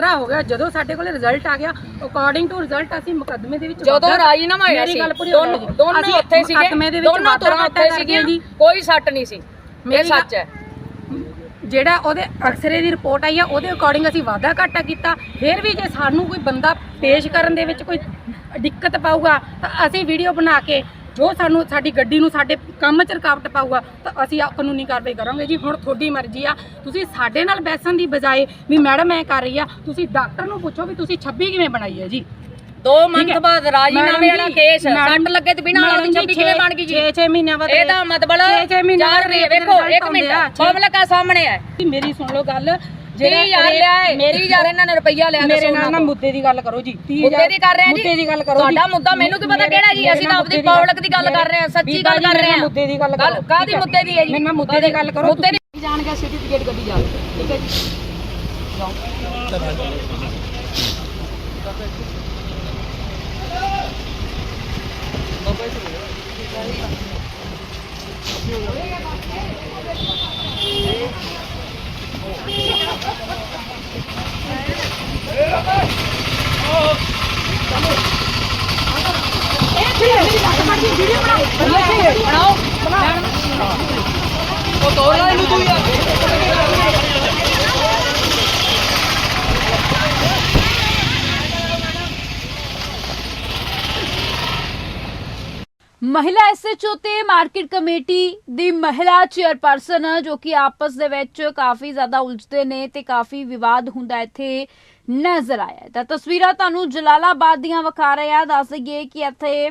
ਖਤਰਾ ਹੋ ਗਿਆ ਜਦੋਂ ਸਾਡੇ ਕੋਲ ਰਿਜ਼ਲਟ ਆ ਗਿਆ ਅਕੋਰਡਿੰਗ ਟੂ ਰਿਜ਼ਲਟ ਅਸੀਂ ਮੁਕੱਦਮੇ ਦੇ ਵਿੱਚ ਜਦੋਂ ਰਾਜੀਨਾਮਾ ਹੋਇਆ ਸੀ ਦੋਨੋਂ। ਦੋਨੋਂ ਅਸੀਂ ਉੱਥੇ ਸੀਗੇ ਮੁਕੱਦਮੇ ਦੇ ਵਿੱਚ ਦੋਨੋਂ ਤੁਰਾਂ ਉੱਥੇ ਸੀਗੀਆਂ ਕੋਈ ਸੱਟ ਨਹੀਂ ਸੀ। ਇਹ ਸੱਚ ਹੈ। ਜਿਹੜਾ ਉਹਦੇ ਅਕਸਰੇ ਦੀ ਰਿਪੋਰਟ ਆਈ ਆ ਉਹਦੇ ਅਕੋਰਡਿੰਗ ਅਸੀਂ ਵਾਧਾ ਘਾਟਾ ਕੀਤਾ। ਫਿਰ ਵੀ ਜੇ ਸਾਨੂੰ ਕੋਈ ਬੰਦਾ ਪੇਸ਼ ਕਰਨ ਦੇ ਵਿੱਚ ਕੋਈ ਦਿੱਕਤ ਪਾਊਗਾ ਤਾਂ ਅਸੀਂ ਵੀਡੀਓ ਬਣਾ ਕੇ ਜੋ ਸਾਨੂੰ ਸਾਡੀ ਗੱਡੀ ਨੂੰ ਸਾਡੇ ਕੰਮ 'ਚ ਰੁਕਾਵਟ ਪਾਊਗਾ ਤਾਂ ਅਸੀਂ ਆ ਕਾਨੂੰਨੀ ਕਾਰਵਾਈ ਕਰਾਂਗੇ ਜੀ। ਹੁਣ ਤੁਹਾਡੀ ਮਰਜ਼ੀ ਆ। ਤੁਸੀਂ ਸਾਡੇ ਨਾਲ ਬੈਸਣ ਦੀ ਬਜਾਏ ਵੀ ਮੈਡਮ ਐ ਕਰ ਰਹੀ ਆ ਤੁਸੀਂ ਡਾਕਟਰ ਨੂੰ ਪੁੱਛੋ ਵੀ ਤੁਸੀਂ 26 ਕਿਵੇਂ ਬਣਾਈ ਹੈ ਜੀ। ਦੋ ਮੰਥ। ਬਾਅਦ ਰਾਜੀਨਾਮੇ ਵਾਲਾ ਕੇਸ ਸੱਟ ਲੱਗੇ ਤੇ ਬਿਨਾਂ ਵਾਲਾ ਛੱਬੀ ਕਿਵੇਂ ਬਣ ਗਈ ਜੀ? 6-6 ਮਹੀਨਿਆਂ ਬਾਅਦ ਇਹਦਾ ਮਤਲਬ ਛੇ- ਛੇ ਮਹੀਨੇ ਚਾਰ ਵੇਖੋ ਇੱਕ ਮਿੰਟ ਪਬਲਿਕ ਆ ਸਾਹਮਣੇ ਹੈ ਮੇਰੀ ਸੁਣ ਲਓ ਗੱਲ 30000 ਲਿਆ ਹੈ 30000 ਇਹਨਾਂ ਨੇ ਰੁਪਈਆ ਲਿਆ ਮੇਰੇ ਨਾਲ ਨਾ। ਮੁੱਦੇ ਦੀ ਗੱਲ ਕਰੋ ਜੀ। 30 ਮੁੱਦੇ ਦੀ ਕਰ ਰਹੇ ਆ ਜੀ। ਮੁੱਦੇ ਦੀ ਗੱਲ ਕਰੋ ਜੀ। ਤੁਹਾਡਾ ਮੁੱਦਾ ਮੈਨੂੰ ਕੀ ਪਤਾ ਕਿਹੜਾ ਜੀ ਅਸੀਂ ਤਾਂ ਆਪਣੀ ਪਬਲਿਕ ਦੀ ਗੱਲ ਕਰ ਰਹੇ ਹਾਂ ਸੱਚੀ ਗੱਲ ਕਰ ਰਹੇ ਹਾਂ। ਮੁੱਦੇ ਦੀ ਗੱਲ ਕਰੋ। ਕਾਦੀ ਮੁੱਦੇ ਦੀ ਹੈ ਜੀ? ਮੇਰੇ ਨਾਲ ਮੁੱਦੇ ਦੀ ਗੱਲ ਕਰੋ ਮੁੱਦੇ ਦੀ ਜਾਣ ਕੇ ਸਰਟੀਫਿਕੇਟ ਗੱਡੀ ਜਾ ਠੀਕ ਹੈ ਜੀ। ਬਣਾਓ ਉਹ ਤੋੜਨਾ ਇਹਨੂੰ ਤੂੰ ਯਾਰ ਮਹਿਲਾ ਐਸਐਚਓ ਤੇ ਮਾਰਕੀਟ ਕਮੇਟੀ ਦੀ ਮਹਿਲਾ ਚੇਅਰਪਰਸਨ, ਜੋ ਕਿ ਆਪਸ ਦੇ ਵਿੱਚ ਕਾਫੀ ਜ਼ਿਆਦਾ ਉਲਝਦੇ ਨੇ ਤੇ ਕਾਫੀ ਵਿਵਾਦ ਹੁੰਦਾ ਇੱਥੇ ਨਜ਼ਰ ਆਇਆ ਤਾਂ ਤਸਵੀਰਾਂ ਤੁਹਾਨੂੰ ਜਲਾਲਾਬਾਦ ਦੀਆਂ ਵਿਖਾ ਰਹੇ ਆ ਦੱਸ ਦਈਏ ਕਿ ਇੱਥੇ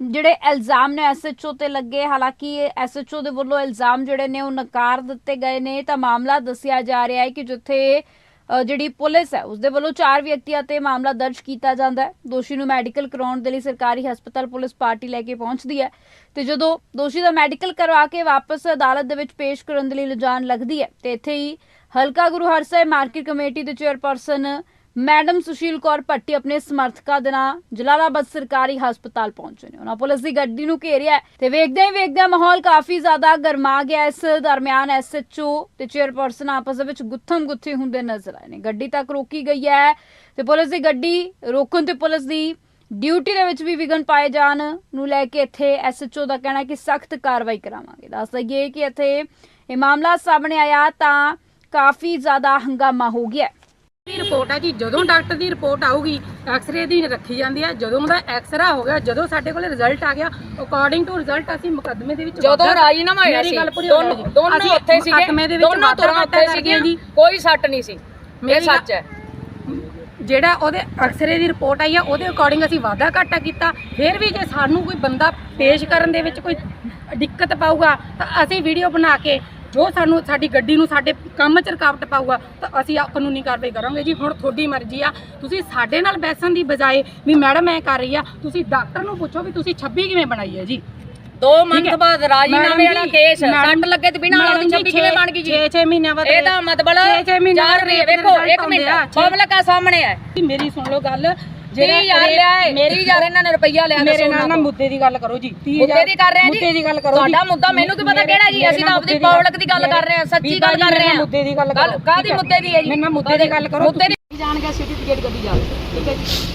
ਜਿਹੜੇ ਇਲਜ਼ਾਮ ਨੇ ਐਸਐਚਓ ਤੇ ਲੱਗੇ, ਹਾਲਾਂਕਿ ਐਸਐਚਓ ਦੇ ਵੱਲੋਂ ਇਲਜ਼ਾਮ ਜਿਹੜੇ ਨੇ ਉਹ ਨਕਾਰ ਦਿੱਤੇ ਗਏ ਨੇ। ਤਾਂ ਮਾਮਲਾ ਦੱਸਿਆ ਜਾ ਰਿਹਾ ਹੈ ਕਿ ਜਿੱਥੇ ਜਿਹੜੀ ਪੁਲਿਸ ਹੈ ਉਸ ਦੇ ਵੱਲੋਂ ਚਾਰ ਵਿਅਕਤੀਆਂ ਤੇ ਮਾਮਲਾ ਦਰਜ ਕੀਤਾ ਜਾਂਦਾ ਹੈ। ਦੋਸ਼ੀ ਨੂੰ ਮੈਡੀਕਲ ਕਰਾਉਣ ਦੇ ਲਈ ਸਰਕਾਰੀ ਹਸਪਤਾਲ ਪੁਲਿਸ ਪਾਰਟੀ ਲੈ ਕੇ ਪਹੁੰਚਦੀ ਹੈ ਤੇ ਜਦੋਂ ਦੋਸ਼ੀ ਦਾ ਮੈਡੀਕਲ ਕਰਵਾ ਕੇ ਵਾਪਸ ਅਦਾਲਤ ਦੇ ਵਿੱਚ ਪੇਸ਼ ਕਰਨ ਦੇ ਲਈ ਲਿਜਾਣ ਲੱਗਦੀ ਹੈ, ਤੇ ਇੱਥੇ ਹੀ ਹਲਕਾ ਗੁਰੂ ਹਰਸਾਹਿਬ ਮਾਰਕੀਟ ਕਮੇਟੀ ਦੇ ਚੇਅਰਪਰਸਨ ਮੈਡਮ ਸੁਸ਼ੀਲ ਕੌਰ ਭੱਟੀ ਆਪਣੇ ਸਮਰਥਕਾਂ ਦੇ ਨਾਲ ਜਲਾਲਾਬਾਦ ਸਰਕਾਰੀ ਹਸਪਤਾਲ ਪਹੁੰਚੇ ਨੇ। ਉਹਨਾਂ ਪੁਲਿਸ ਦੀ ਗੱਡੀ ਨੂੰ ਘੇਰਿਆ ਹੈ ਤੇ ਵੇਖਦਿਆਂ ਹੀ ਵੇਖਦਿਆਂ ਮਾਹੌਲ ਕਾਫੀ ਜ਼ਿਆਦਾ ਗਰਮਾ ਗਿਆ। ਇਸ ਦਰਮਿਆਨ ਐਸਐਚਓ ਤੇ ਚੇਅਰਪਰਸਨ ਆਪਸ ਦੇ ਵਿੱਚ ਗੁੱਥਮ ਗੁੱਥੀ ਹੁੰਦੇ ਨਜ਼ਰ ਆਏ ਨੇ। ਗੱਡੀ ਤੱਕ ਰੋਕੀ ਗਈ ਹੈ ਤੇ ਪੁਲਿਸ ਦੀ ਗੱਡੀ ਰੋਕਣ ਤੇ ਪੁਲਿਸ ਦੀ ਡਿਊਟੀ ਦੇ ਵਿੱਚ ਵੀ ਵਿਘਨ ਪਾਏ ਜਾਣ ਨੂੰ ਲੈ ਕੇ ਇੱਥੇ ਐਸਐਚਓ ਦਾ ਕਹਿਣਾ ਕਿ ਸਖਤ ਕਾਰਵਾਈ ਕਰਾਵਾਂਗੇ। ਦੱਸ ਦਈਏ ਕਿ ਇੱਥੇ ਇਹ ਮਾਮਲਾ ਸਾਹਮਣੇ ਆਇਆ ਤਾਂ ਕਾਫੀ ਜ਼ਿਆਦਾ ਹੰਗਾਮਾ ਹੋ ਗਿਆ ਦੀ ਰਿਪੋਰਟ ਆ ਜੀ ਜਦੋਂ ਡਾਕਟਰ ਦੀ ਰਿਪੋਰਟ ਆਊਗੀ ਐਕਸ-ਰੇ ਦੀ ਰੱਖੀ ਜਾਂਦੀ ਆ ਜਦੋਂ ਉਹਦਾ ਐਕਸਰਾ ਹੋ ਗਿਆ ਜਦੋਂ ਸਾਡੇ ਕੋਲ ਰਿਜ਼ਲਟ ਆ ਗਿਆ ਅਕੋਰਡਿੰਗ ਟੂ ਰਿਜ਼ਲਟ ਅਸੀਂ ਮੁਕੱਦਮੇ ਦੇ ਵਿੱਚ ਜਦੋਂ ਰਾਜੀਨਾਮਾ ਹੋਇਆ ਸੀ ਦੋਨੋਂ। ਦੋਨੋਂ ਉੱਥੇ ਸੀਗੇ ਦੋਨੋਂ ਤੁਰਾਂ ਉੱਥੇ ਸੀਗੀਆਂ ਜੀ ਕੋਈ ਸੱਟ ਨਹੀਂ ਸੀ ਇਹ ਸੱਚ ਹੈ ਜਿਹੜਾ ਉਹਦੇ ਅਕਸਰੇ ਦੀ ਰਿਪੋਰਟ ਆਈ ਆ ਉਹਦੇ ਅਕੋਰਡਿੰਗ ਅਸੀਂ ਵਾਧਾ ਘਾਟਾ ਕੀਤਾ ਫਿਰ ਵੀ ਜੇ ਸਾਨੂੰ ਕੋਈ ਬੰਦਾ ਪੇਸ਼ ਕਰਨ ਦੇ ਵਿੱਚ ਕੋਈ ਦਿੱਕਤ ਪਾਊਗਾ ਤਾਂ ਅਸੀਂ ਵੀਡੀਓ ਬਣਾ ਕੇ ਜੋ ਸਾਨੂੰ ਸਾਡੀ ਗੱਡੀ ਨੂੰ ਸਾਡੇ ਕੰਮ 'ਚ ਰੁਕਾਵਟ ਪਾਊਗਾ ਤਾਂ ਅਸੀਂ ਆ ਕਾਨੂੰਨੀ ਕਾਰਵਾਈ ਕਰਾਂਗੇ ਜੀ। ਹੁਣ ਤੁਹਾਡੀ ਮਰਜ਼ੀ ਆ। ਤੁਸੀਂ ਸਾਡੇ ਨਾਲ ਬੈਸਣ ਦੀ ਬਜਾਏ ਵੀ ਮੈਡਮ ਐ ਕਰ ਰਹੀ ਆ ਤੁਸੀਂ ਡਾਕਟਰ ਨੂੰ ਪੁੱਛੋ ਵੀ ਤੁਸੀਂ 26 ਕਿਵੇਂ ਬਣਾਈ ਹੈ ਜੀ। ਦੋ ਮੰਥ। ਬਾਅਦ ਰਾਜੀਨਾਮੇ ਵਾਲਾ ਕੇਸ ਸੱਟ ਲੱਗੇ ਤੇ ਬਿਨਾਂ ਵਾਲਾ ਜੀ, ਛੱਬੀ ਕਿਵੇਂ ਬਣ ਗਈ ਜੀ? 6-6 ਮਹੀਨਿਆਂ ਬਾਅਦ ਇਹਦਾ ਮਤਲਬ ਛੇ- ਛੇ ਮਹੀਨੇ ਚਾਰ ਬਾਅਦ ਰਹੀ ਰੇਟ ਵੇਖੋ result ਇੱਕ ਮਿੰਟ। ਪਬਲਿਕ ਆ ਸਾਹਮਣੇ ਹੈ। ਮੇਰੀ ਸੁਣ ਲਓ ਗੱਲ। 30000 ਲਿਆ ਹੈ 30000 ਇਹਨਾਂ ਨੇ ਰੁਪਈਆ ਲਿਆ ਮੇਰੇ ਨਾਲ ਨਾ। ਮੁੱਦੇ ਦੀ ਗੱਲ ਕਰੋ ਜੀ। 30 ਮੁੱਦੇ ਦੀ ਕਰ ਰਹੇ ਆ ਜੀ। ਮੁੱਦੇ ਦੀ ਗੱਲ ਕਰੋ ਤੁਹਾਡਾ ਜੀ। ਮੁੱਦਾ ਮੈਨੂੰ ਕੀ ਪਤਾ ਕਿਹੜਾ ਜੀ? ਅਸੀਂ ਤਾਂ ਆਪਣੀ ਮੁੱਦੇ ਦੀ ਗੱਲ ਕਰ ਰਹੇ ਹਾਂ ਸੱਚੀ ਬੀਬਾ ਗੱਲ ਜੀ, ਕਰ ਰਹੇ ਹਾਂ ਮੁੱਦੇ ਦੀ ਗੱਲ ਕਰੋ। ਕਾਦੀ ਮੁੱਦੇ ਦੀ ਹੈ ਜੀ? ਨਾਲ ਮੁੱਦੇ ਦੀ ਗੱਲ ਕਰੋ ਮੁੱਦੇ ਦੀ ਜਾਣ ਕੇ ਸਰਟੀਫਿਕੇਟ ਗੱਡੀ ਜਾ ਠੀਕ ਹੈ ਜੀ।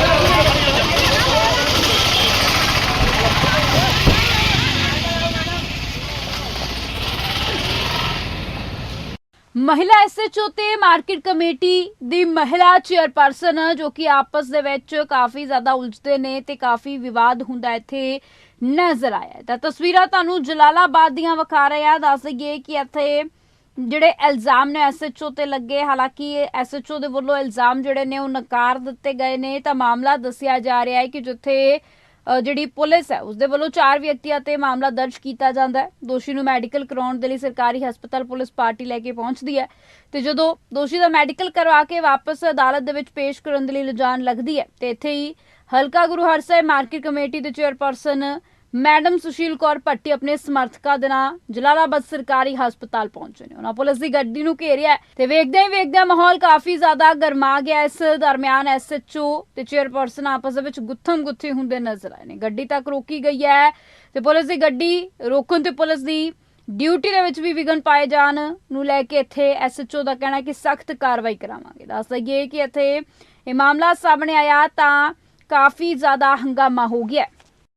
ਮਹਿਲਾ ਐਸਐਚਓ ਤੇ ਮਾਰਕੀਟ ਕਮੇਟੀ ਦੀ ਮਹਿਲਾ ਚੇਅਰਪਰਸਨ, ਜੋ ਕਿ ਆਪਸ ਦੇ ਵਿੱਚ ਕਾਫੀ ਜ਼ਿਆਦਾ ਉਲਝਦੇ ਨੇ ਤੇ ਕਾਫੀ ਵਿਵਾਦ ਹੁੰਦਾ ਇੱਥੇ ਨਜ਼ਰ ਆਇਆ ਤਾਂ ਤਸਵੀਰਾਂ ਤੁਹਾਨੂੰ ਜਲਾਲਾਬਾਦ ਦੀਆਂ ਵਿਖਾ ਰਹੇ ਆ ਦੱਸ ਦਈਏ ਕਿ ਇੱਥੇ ਜਿਹੜੇ ਇਲਜ਼ਾਮ ਨੇ ਐਸਐਚਓ ਤੇ ਲੱਗੇ, ਹਾਲਾਂਕਿ ਐਸਐਚਓ ਦੇ ਵੱਲੋਂ ਇਲਜ਼ਾਮ ਜਿਹੜੇ ਨੇ ਉਹ ਨਕਾਰ ਦਿੱਤੇ ਗਏ ਨੇ। ਤਾਂ ਮਾਮਲਾ ਦੱਸਿਆ ਜਾ ਰਿਹਾ ਹੈ ਕਿ ਜਿੱਥੇ ਜਿਹੜੀ ਪੁਲਿਸ ਹੈ ਉਸ ਦੇ ਵੱਲੋਂ ਚਾਰ ਵਿਅਕਤੀਆਂ ਤੇ ਮਾਮਲਾ ਦਰਜ ਕੀਤਾ ਜਾਂਦਾ ਹੈ। ਦੋਸ਼ੀ ਨੂੰ ਮੈਡੀਕਲ ਕਰਾਉਣ ਦੇ ਲਈ ਸਰਕਾਰੀ ਹਸਪਤਾਲ ਪੁਲਿਸ ਪਾਰਟੀ ਲੈ ਕੇ ਪਹੁੰਚਦੀ ਹੈ ਤੇ ਜਦੋਂ ਦੋਸ਼ੀ ਦਾ ਮੈਡੀਕਲ ਕਰਵਾ ਕੇ ਵਾਪਸ ਅਦਾਲਤ ਦੇ ਵਿੱਚ ਪੇਸ਼ ਕਰਨ ਦੇ ਲਈ ਲਿਜਾਣ ਲੱਗਦੀ ਹੈ, ਤੇ ਇੱਥੇ ਹੀ ਹਲਕਾ ਗੁਰੂ ਹਰਸਾਹਿਬ ਮਾਰਕੀਟ ਕਮੇਟੀ ਦੇ ਚੇਅਰਪਰਸਨ ਮੈਡਮ ਸੁਸ਼ੀਲ ਕੌਰ ਭੱਟੀ ਆਪਣੇ ਸਮਰਥਕਾਂ ਦੇ ਨਾਲ ਜਲਾਲਾਬਾਦ ਸਰਕਾਰੀ ਹਸਪਤਾਲ ਪਹੁੰਚੇ ਨੇ। ਉਹਨਾਂ ਪੁਲਿਸ ਦੀ ਗੱਡੀ ਨੂੰ ਘੇਰਿਆ ਹੈ ਤੇ ਵੇਖਦੇ ਹੀ ਵੇਖਦੇ ਮਾਹੌਲ ਕਾਫੀ ਜ਼ਿਆਦਾ ਗਰਮਾ ਗਿਆ। ਇਸ ਦਰਮਿਆਨ ਐਸਐਚਓ ਤੇ ਚੇਅਰਪਰਸਨ ਆਪਸ ਦੇ ਵਿੱਚ ਗੁੱਥਮ ਗੁੱਥੀ ਹੁੰਦੇ ਨਜ਼ਰ ਆਏ ਨੇ। ਗੱਡੀ ਤੱਕ ਰੋਕੀ ਗਈ ਹੈ ਤੇ ਪੁਲਿਸ ਦੀ ਗੱਡੀ ਰੋਕਣ ਤੇ ਪੁਲਿਸ ਦੀ ਡਿਊਟੀ ਦੇ ਵਿੱਚ ਵੀ ਵਿਘਨ ਪਾਏ ਜਾਣ ਨੂੰ ਲੈ ਕੇ ਇੱਥੇ ਐਸਐਚਓ ਦਾ ਕਹਿਣਾ ਕਿ ਸਖਤ ਕਾਰਵਾਈ ਕਰਾਵਾਂਗੇ। ਦੱਸ ਦਈਏ ਕਿ ਇੱਥੇ ਇਹ ਮਾਮਲਾ ਸਾਹਮਣੇ ਆਇਆ ਤਾਂ ਕਾਫੀ ਜ਼ਿਆਦਾ ਹੰਗਾਮਾ ਹੋ ਗਿਆ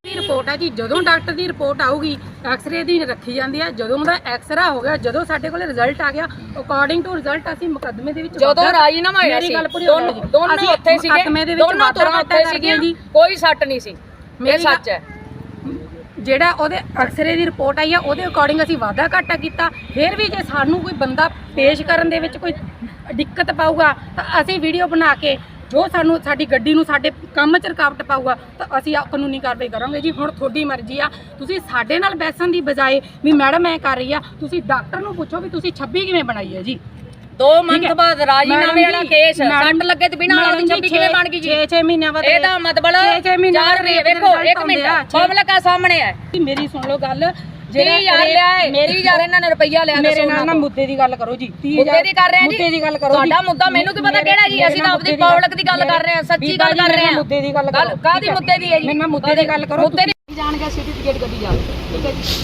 ਦੀ ਰਿਪੋਰਟ ਆ ਜੀ ਜਦੋਂ ਡਾਕਟਰ ਦੀ ਰਿਪੋਰਟ ਆਊਗੀ ਐਕਸ-ਰੇ ਦੀ ਰੱਖੀ ਜਾਂਦੀ ਆ ਜਦੋਂ ਉਹਦਾ ਐਕਸਰਾ ਹੋ ਗਿਆ ਜਦੋਂ ਸਾਡੇ ਕੋਲ ਰਿਜ਼ਲਟ ਆ ਗਿਆ ਅਕੋਰਡਿੰਗ ਟੂ ਰਿਜ਼ਲਟ ਅਸੀਂ ਮੁਕੱਦਮੇ ਦੇ ਵਿੱਚ ਜਦੋਂ ਵਾਧਾ- ਰਾਜੀਨਾਮਾ ਹੋਇਆ ਮੇਰੀ ਸੀ ਗੱਲ ਪੂਰੀ ਹੋ ਦੋਨੋਂ ਗਈ ਜੀ। ਦੋਨੋਂ ਅਸੀਂ ਉੱਥੇ ਸੀਗੇ ਮੁਕੱਦਮੇ ਦੇ ਵਿੱਚ ਦੋਨੋਂ ਵਾਧਾ ਘਾਟਾ ਉੱਥੇ ਕਰਦੇ ਸੀਗੀਆਂ ਹਾਂ ਜੀ। ਕੋਈ ਸੱਟ ਨਹੀਂ ਸੀ ਇਹ ਮੇਰੀ ਗੱਲ- ਸੱਚ ਹੈ। ਜਿਹੜਾ ਉਹਦੇ ਐਕਸਰੇ ਦੀ ਰਿਪੋਰਟ ਆਈ ਆ ਉਹਦੇ ਅਕੋਰਡਿੰਗ ਅਸੀਂ ਵਾਧਾ ਘਾਟਾ ਕੀਤਾ। ਫਿਰ ਵੀ ਜੇ ਸਾਨੂੰ ਕੋਈ ਬੰਦਾ ਪੇਸ਼ ਕਰਨ ਦੇ ਵਿੱਚ ਕੋਈ ਦਿੱਕਤ ਪਾਊਗਾ ਤਾਂ ਅਸੀਂ ਵੀਡੀਓ ਬਣਾ ਕੇ ਜੋ ਸਾਨੂੰ ਸਾਡੀ ਗੱਡੀ ਨੂੰ ਸਾਡੇ ਕੰਮ 'ਚ ਰੁਕਾਵਟ ਪਾਊਗਾ ਤਾਂ ਅਸੀਂ ਆ ਕਾਨੂੰਨੀ ਕਾਰਵਾਈ ਕਰਾਂਗੇ ਜੀ। ਹੁਣ ਤੁਹਾਡੀ ਮਰਜ਼ੀ ਆ। ਤੁਸੀਂ ਸਾਡੇ ਨਾਲ ਬੈਸਣ ਦੀ ਬਜਾਏ ਵੀ ਮੈਡਮ ਐ ਕਰ ਰਹੀ ਆ ਤੁਸੀਂ ਡਾਕਟਰ ਨੂੰ ਪੁੱਛੋ ਵੀ ਤੁਸੀਂ 26 ਕਿਵੇਂ ਬਣਾਈ ਹੈ ਜੀ। ਦੋ ਮੰਥ। ਬਾਅਦ ਰਾਜੀਨਾਮੇ ਵਾਲਾ ਕੇਸ ਸੱਟ ਲੱਗੇ ਤੇ ਬਿਨਾਂ ਵਾਲਾ ਦੀ ਕਿਵੇਂ ਬਣ ਗਈ ਜੀ? 6-6 ਮਹੀਨਿਆਂ ਬਾਅਦ ਇਹਦਾ ਮਤਲਬ 6-6 ਮਹੀਨਿਆਂ ਬਾਅਦ ਵੇਖੋ ਇੱਕ ਮਿੰਟ। ਪਬਲਿਕ ਆ ਸਾਹਮਣੇ ਹੈ ਮੇਰੀ ਸੁਣ ਲਓ ਗੱਲ। ਜਿਹੜਾ ਯਾਰ ਲਿਆ ਹੈ ਮੇਰੀ 30000 ਇਹਨਾਂ ਨੇ ਰੁਪਈਆ ਲਿਆ ਮੇਰੇ ਨਾਲ ਨਾ ਮੁੱਦੇ ਦੀ ਗੱਲ ਕਰੋ ਜੀ। 30 ਮੁੱਦੇ ਦੀ ਕਰ ਰਹੇ ਜੀ। ਮੁੱਦੇ ਦੀ ਗੱਲ ਕਰੋ ਜੀ। ਤੁਹਾਡਾ ਮੁੱਦਾ ਮੈਨੂੰ ਕੀ ਪਤਾ ਕਿਹੜਾ ਜੀ ਅਸੀਂ ਤਾਂ ਆਪਣੀ ਪਬਲਿਕ ਦੀ ਗੱਲ ਕਰ ਰਹੇ ਹਾਂ ਸੱਚੀ ਬੀਬਾ ਗੱਲ ਜੀ, ਕਰ ਰਹੇ ਹਾਂ ਮੁੱਦੇ ਦੀ ਗੱਲ ਕਰੋ। ਕਾਦੀ ਮੁੱਦੇ ਦੀ ਹੈ ਜੀ? ਮੇਰੇ ਨਾਲ ਮੁੱਦੇ ਦੀ ਗੱਲ ਕਰੋ। ਮੁੱਦੇ ਦੀ ਜਾਣ ਕੇ ਸਰਟੀਫਿਕੇਟ ਗੱਡੀ ਜਾ ਠੀਕ ਹੈ ਜੀ।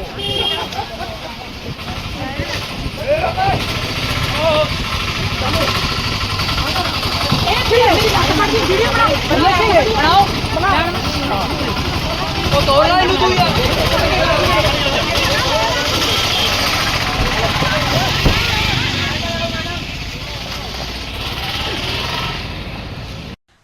Eu tô olhando tudo isso.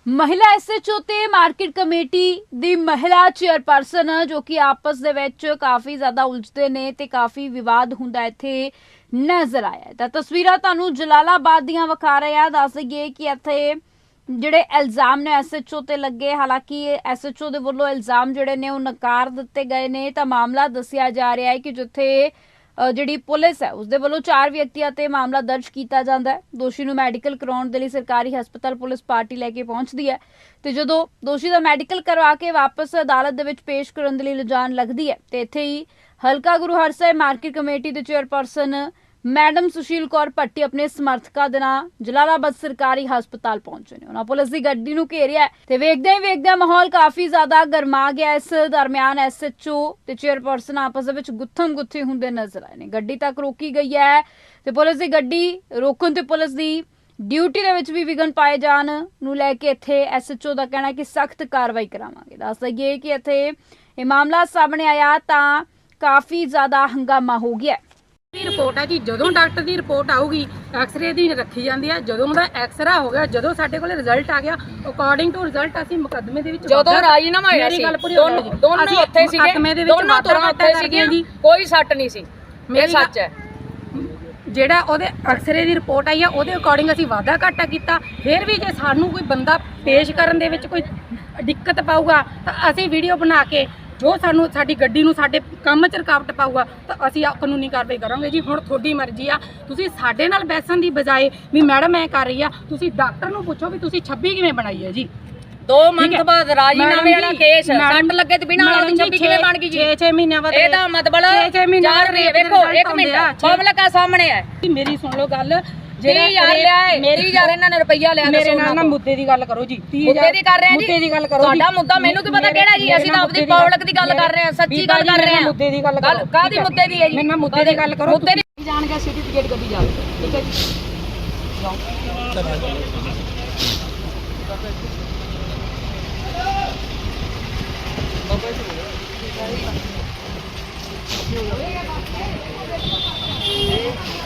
ਮਹਿਲਾ ਐਸਐਚਓ ਤੇ ਮਾਰਕੀਟ ਕਮੇਟੀ ਦੀ ਮਹਿਲਾ ਚੇਅਰਪਰਸਨ, ਜੋ ਕਿ ਆਪਸ ਦੇ ਵਿੱਚ ਕਾਫੀ ਜ਼ਿਆਦਾ ਉਲਝਦੇ ਨੇ ਤੇ ਕਾਫੀ ਵਿਵਾਦ ਹੁੰਦਾ ਇੱਥੇ ਨਜ਼ਰ ਆਇਆ ਤਾਂ ਤਸਵੀਰਾਂ ਤੁਹਾਨੂੰ ਜਲਾਲਾਬਾਦ ਦੀਆਂ ਵਿਖਾ ਰਹੇ ਆ ਦੱਸ ਦਈਏ ਕਿ ਇੱਥੇ ਜਿਹੜੇ ਇਲਜ਼ਾਮ ਨੇ ਐਸਐਚਓ ਤੇ ਲੱਗੇ, ਹਾਲਾਂਕਿ ਐਸਐਚਓ ਦੇ ਵੱਲੋਂ ਇਲਜ਼ਾਮ ਜਿਹੜੇ ਨੇ ਉਹ ਨਕਾਰ ਦਿੱਤੇ ਗਏ ਨੇ। ਤਾਂ ਮਾਮਲਾ ਦੱਸਿਆ ਜਾ ਰਿਹਾ ਹੈ ਕਿ ਜਿੱਥੇ ਜਿਹੜੀ ਪੁਲਿਸ ਹੈ, ਉਸਦੇ ਵੱਲੋਂ ਚਾਰ ਵਿਅਕਤੀਆਂ ਤੇ ਮਾਮਲਾ ਦਰਜ ਕੀਤਾ ਜਾਂਦਾ ਹੈ। ਦੋਸ਼ੀ ਨੂੰ ਮੈਡੀਕਲ ਕਰਾਉਣ ਦੇ ਲਈ ਸਰਕਾਰੀ ਹਸਪਤਾਲ ਪੁਲਿਸ ਪਾਰਟੀ ਲੈ ਕੇ ਪਹੁੰਚਦੀ ਹੈ ਤੇ ਜਦੋਂ ਦੋਸ਼ੀ ਦਾ ਮੈਡੀਕਲ ਕਰਵਾ ਕੇ ਵਾਪਸ ਅਦਾਲਤ ਦੇ ਵਿੱਚ ਪੇਸ਼ ਕਰਨ ਦੇ ਲਈ ਲਿਜਾਣ ਲੱਗਦੀ ਹੈ, ਤੇ ਇੱਥੇ ਹੀ ਹਲਕਾ ਗੁਰੂ ਹਰਸਾਹਿਬ ਮਾਰਕੀਟ ਕਮੇਟੀ ਦੇ ਚੇਅਰਪਰਸਨ ਮੈਡਮ ਸੁਸ਼ੀਲ ਕੌਰ ਭੱਟੀ ਆਪਣੇ ਸਮਰਥਕਾਂ ਦੇ ਨਾਲ ਜਲਾਲਾਬਾਦ ਸਰਕਾਰੀ ਹਸਪਤਾਲ ਪਹੁੰਚੇ ਨੇ। ਉਹਨਾਂ ਪੁਲਿਸ ਦੀ ਗੱਡੀ ਨੂੰ ਘੇਰਿਆ ਹੈ ਤੇ ਵੇਖਦੇ ਹੀ ਵੇਖਦੇ ਮਾਹੌਲ ਕਾਫੀ ਜ਼ਿਆਦਾ ਗਰਮਾ ਗਿਆ। ਇਸ ਦਰਮਿਆਨ ਐਸਐਚਓ ਤੇ ਚੇਅਰਪਰਸਨ ਆਪਸ ਦੇ ਵਿੱਚ ਗੁੱਥਮ ਗੁੱਥੀ ਹੁੰਦੇ ਨਜ਼ਰ ਆਏ ਨੇ। ਗੱਡੀ ਤੱਕ ਰੋਕੀ ਗਈ ਹੈ ਤੇ ਪੁਲਿਸ ਦੀ ਗੱਡੀ ਰੋਕਣ ਤੇ ਪੁਲਿਸ ਦੀ ਡਿਊਟੀ ਦੇ ਵਿੱਚ ਵੀ ਵਿਘਨ ਪਾਏ ਜਾਣ ਨੂੰ ਲੈ ਕੇ ਇੱਥੇ ਐਸਐਚਓ ਦਾ ਕਹਿਣਾ ਕਿ ਸਖਤ ਕਾਰਵਾਈ ਕਰਾਵਾਂਗੇ। ਦੱਸ ਦਈਏ ਕਿ ਇੱਥੇ ਇਹ ਮਾਮਲਾ ਸਾਹਮਣੇ ਆਇਆ ਤਾਂ ਕਾਫੀ ਜ਼ਿਆਦਾ ਹੰਗਾਮਾ ਹੋ ਗਿਆ। ਰਿਪੋਰਟ ਆ ਜੀ। ਜਦੋਂ ਡਾਕਟਰ ਦੀ ਰਿਪੋਰਟ ਆਊਗੀ ਐਕਸ-ਰੇ ਦੀ ਰੱਖੀ ਜਾਂਦੀ ਆ। ਜਦੋਂ ਉਹਦਾ ਐਕਸਰਾ ਹੋ ਗਿਆ ਜਦੋਂ ਸਾਡੇ ਕੋਲ ਰਿਜ਼ਲਟ ਆ ਗਿਆ ਅਕੋਰਡਿੰਗ ਟੂ ਰਿਜ਼ਲਟ ਅਸੀਂ ਮੁਕੱਦਮੇ ਦੇ ਵਿੱਚ ਜਦੋਂ ਰਾਜੀਨਾਮਾ ਹੋਇਆ ਸੀ ਦੋਨੋਂ ਉੱਥੇ ਸੀਗੇ ਮੁਕੱਦਮੇ ਦੇ ਵਿੱਚ ਦੋਨੋਂ ਘਾਟਾ ਉੱਥੇ ਹਾਂ ਜੀ। ਕੋਈ ਸੱਟ ਨਹੀਂ ਸੀ। ਇਹ ਸੱਚ ਹੈ। ਜਿਹੜਾ ਉਹਦੇ ਐਕਸਰੇ ਦੀ ਰਿਪੋਰਟ ਆਈ ਆ ਉਹਦੇ ਅਕੋਰਡਿੰਗ ਅਸੀਂ ਵਾਧਾ ਘਾਟਾ ਕੀਤਾ। ਫਿਰ ਵੀ ਜੇ ਸਾਨੂੰ ਕੋਈ ਬੰਦਾ ਪੇਸ਼ ਕਰਨ ਦੇ ਵਿੱਚ ਕੋਈ ਦਿੱਕਤ ਪਾਊਗਾ ਤਾਂ ਅਸੀਂ ਵੀਡੀਓ ਬਣਾ ਕੇ ਜੋ ਸਾਨੂੰ ਸਾਡੀ ਗੱਡੀ ਨੂੰ ਸਾਡੇ ਕੰਮ 'ਚ ਰੁਕਾਵਟ ਪਾਊਗਾ ਤਾਂ ਅਸੀਂ ਆ ਕਾਨੂੰਨੀ ਕਾਰਵਾਈ ਕਰਾਂਗੇ ਜੀ। ਹੁਣ ਤੁਹਾਡੀ ਮਰਜ਼ੀ ਆ। ਤੁਸੀਂ ਸਾਡੇ ਨਾਲ ਬੈਸਣ ਦੀ ਬਜਾਏ ਵੀ ਮੈਡਮ ਐ ਕਰ ਰਹੀ ਆ ਤੁਸੀਂ ਡਾਕਟਰ ਨੂੰ ਪੁੱਛੋ ਵੀ ਤੁਸੀਂ 26 ਕਿਵੇਂ ਬਣਾਈ ਹੈ ਜੀ। ਦੋ ਮੰਥ। ਬਾਅਦ ਰਾਜੀਨਾਮੇ ਵਾਲਾ ਕੇਸ ਸੱਟ ਲੱਗੇ ਤੇ ਬਿਨਾਂ ਵਾਲਾ ਦੀ ਮੈਡਮ ਛੱਬੀ ਜੀ, ਕਿਵੇਂ ਬਣ ਗਈ ਜੀ 6-6 ਮਹੀਨਿਆਂ ਬਾਅਦ ਇਹਦਾ ਮਤਲਬ 6-6 ਮਹੀਨਿਆਂ ਚਾਰ ਵੇਖੋ ਇੱਕ ਆਉਂਦੇ ਮਿੰਟ ਆ, ਛੇ- ਪਬਲਿਕ ਆ ਸਾਹਮਣੇ ਹੈ ਮੇਰੀ ਸੁਣ ਲਓ ਗੱਲ ਜਿਹੜਾ 30000 ਲਿਆ ਏ। ਮੇਰੀ ਯਾਰ ਇਹਨਾਂ ਨੇ ਰੁਪਈਆ ਲਿਆ ਮੇਰੇ ਨਾਲ ਨਾ ਮੁੱਦੇ ਦੀ ਗੱਲ ਕਰੋ ਜੀ ਮੁੱਦੇ ਦੀ ਕਰ ਰਹੇ ਆ ਜੀ। ਮੁੱਦੇ ਦੀ ਗੱਲ ਕਰੋ ਤੁਹਾਡਾ ਮੁੱਦਾ ਮੈਨੂੰ ਕੀ ਪਤਾ ਕਿਹੜਾ ਜੀ ਅਸੀਂ ਤਾਂ ਆਪਣੀ ਪਬਲਿਕ ਦੀ ਗੱਲ ਕਰ ਰਹੇ ਆ ਸੱਚੀ ਗੱਲ ਕਰ ਰਹੇ ਆ ਮੁੱਦੇ ਦੀ ਗੱਲ ਕਰੋ। ਕਾਦੀ ਮੁੱਦੇ ਦੀ ਹੈ ਜੀ? ਮੇਰੇ ਨਾਲ ਮੁੱਦੇ ਦੀ ਗੱਲ ਕਰੋ। ਮੁੱਦੇ ਦੀ ਜਾਣ ਗਿਆ ਸਰਟੀਫਿਕੇਟ ਗੱਡੀ ਜਾਵੇ ਠੀਕ ਹੈ ਜੀ। ਬਾਬਾ ਜੀ ਠੀਕ ਹੈ ਜੀ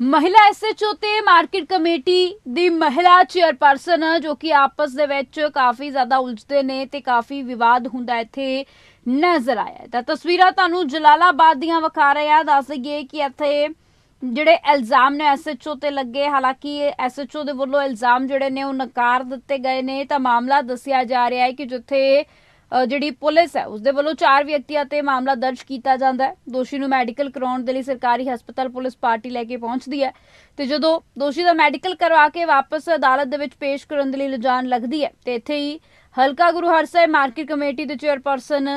ਮਹਿਲਾ ਐਸਐਚਓ ਤੇ ਮਾਰਕੀਟ ਕਮੇਟੀ ਦੀ ਮਹਿਲਾ ਚੇਅਰਪਰਸਨ, ਜੋ ਕਿ ਆਪਸ ਦੇ ਵਿੱਚ ਕਾਫੀ ਜ਼ਿਆਦਾ ਉਲਝਦੇ ਨੇ ਤੇ ਕਾਫੀ ਵਿਵਾਦ ਹੁੰਦਾ ਇੱਥੇ ਨਜ਼ਰ ਆਇਆ ਤਾਂ ਤਸਵੀਰਾਂ ਤੁਹਾਨੂੰ ਜਲਾਲਾਬਾਦ ਦੀਆਂ ਵਿਖਾ ਰਹੇ ਆ ਦੱਸ ਦਈਏ ਕਿ ਇੱਥੇ ਜਿਹੜੇ ਇਲਜ਼ਾਮ ਨੇ ਐਸਐਚਓ ਤੇ ਲੱਗੇ, ਹਾਲਾਂਕਿ ਐਸਐਚਓ ਦੇ ਵੱਲੋਂ ਇਲਜ਼ਾਮ ਜਿਹੜੇ ਨੇ ਉਹ ਨਕਾਰ ਦਿੱਤੇ ਗਏ ਨੇ। ਤਾਂ ਮਾਮਲਾ ਦੱਸਿਆ ਜਾ ਰਿਹਾ ਹੈ ਕਿ ਜਿੱਥੇ ਜਿਹੜੀ ਪੁਲਿਸ ਹੈ ਉਸ ਦੇ ਵੱਲੋਂ ਚਾਰ ਵਿਅਕਤੀਆਂ ਤੇ ਮਾਮਲਾ ਦਰਜ ਕੀਤਾ ਜਾਂਦਾ ਹੈ। ਦੋਸ਼ੀ ਨੂੰ ਮੈਡੀਕਲ ਕਰਾਉਣ ਦੇ ਲਈ ਸਰਕਾਰੀ ਹਸਪਤਾਲ ਪੁਲਿਸ ਪਾਰਟੀ ਲੈ ਕੇ ਪਹੁੰਚਦੀ ਹੈ ਤੇ ਜਦੋਂ ਦੋਸ਼ੀ ਦਾ ਮੈਡੀਕਲ ਕਰਵਾ ਕੇ ਵਾਪਸ ਅਦਾਲਤ ਦੇ ਵਿੱਚ ਪੇਸ਼ ਕਰਨ ਦੇ ਲਈ ਲਿਜਾਣ ਲੱਗਦੀ ਹੈ, ਤੇ ਇੱਥੇ ਹੀ ਹਲਕਾ ਗੁਰੂ ਹਰਸਾਹਿਬ ਮਾਰਕੀਟ ਕਮੇਟੀ ਦੇ ਚੇਅਰਪਰਸਨ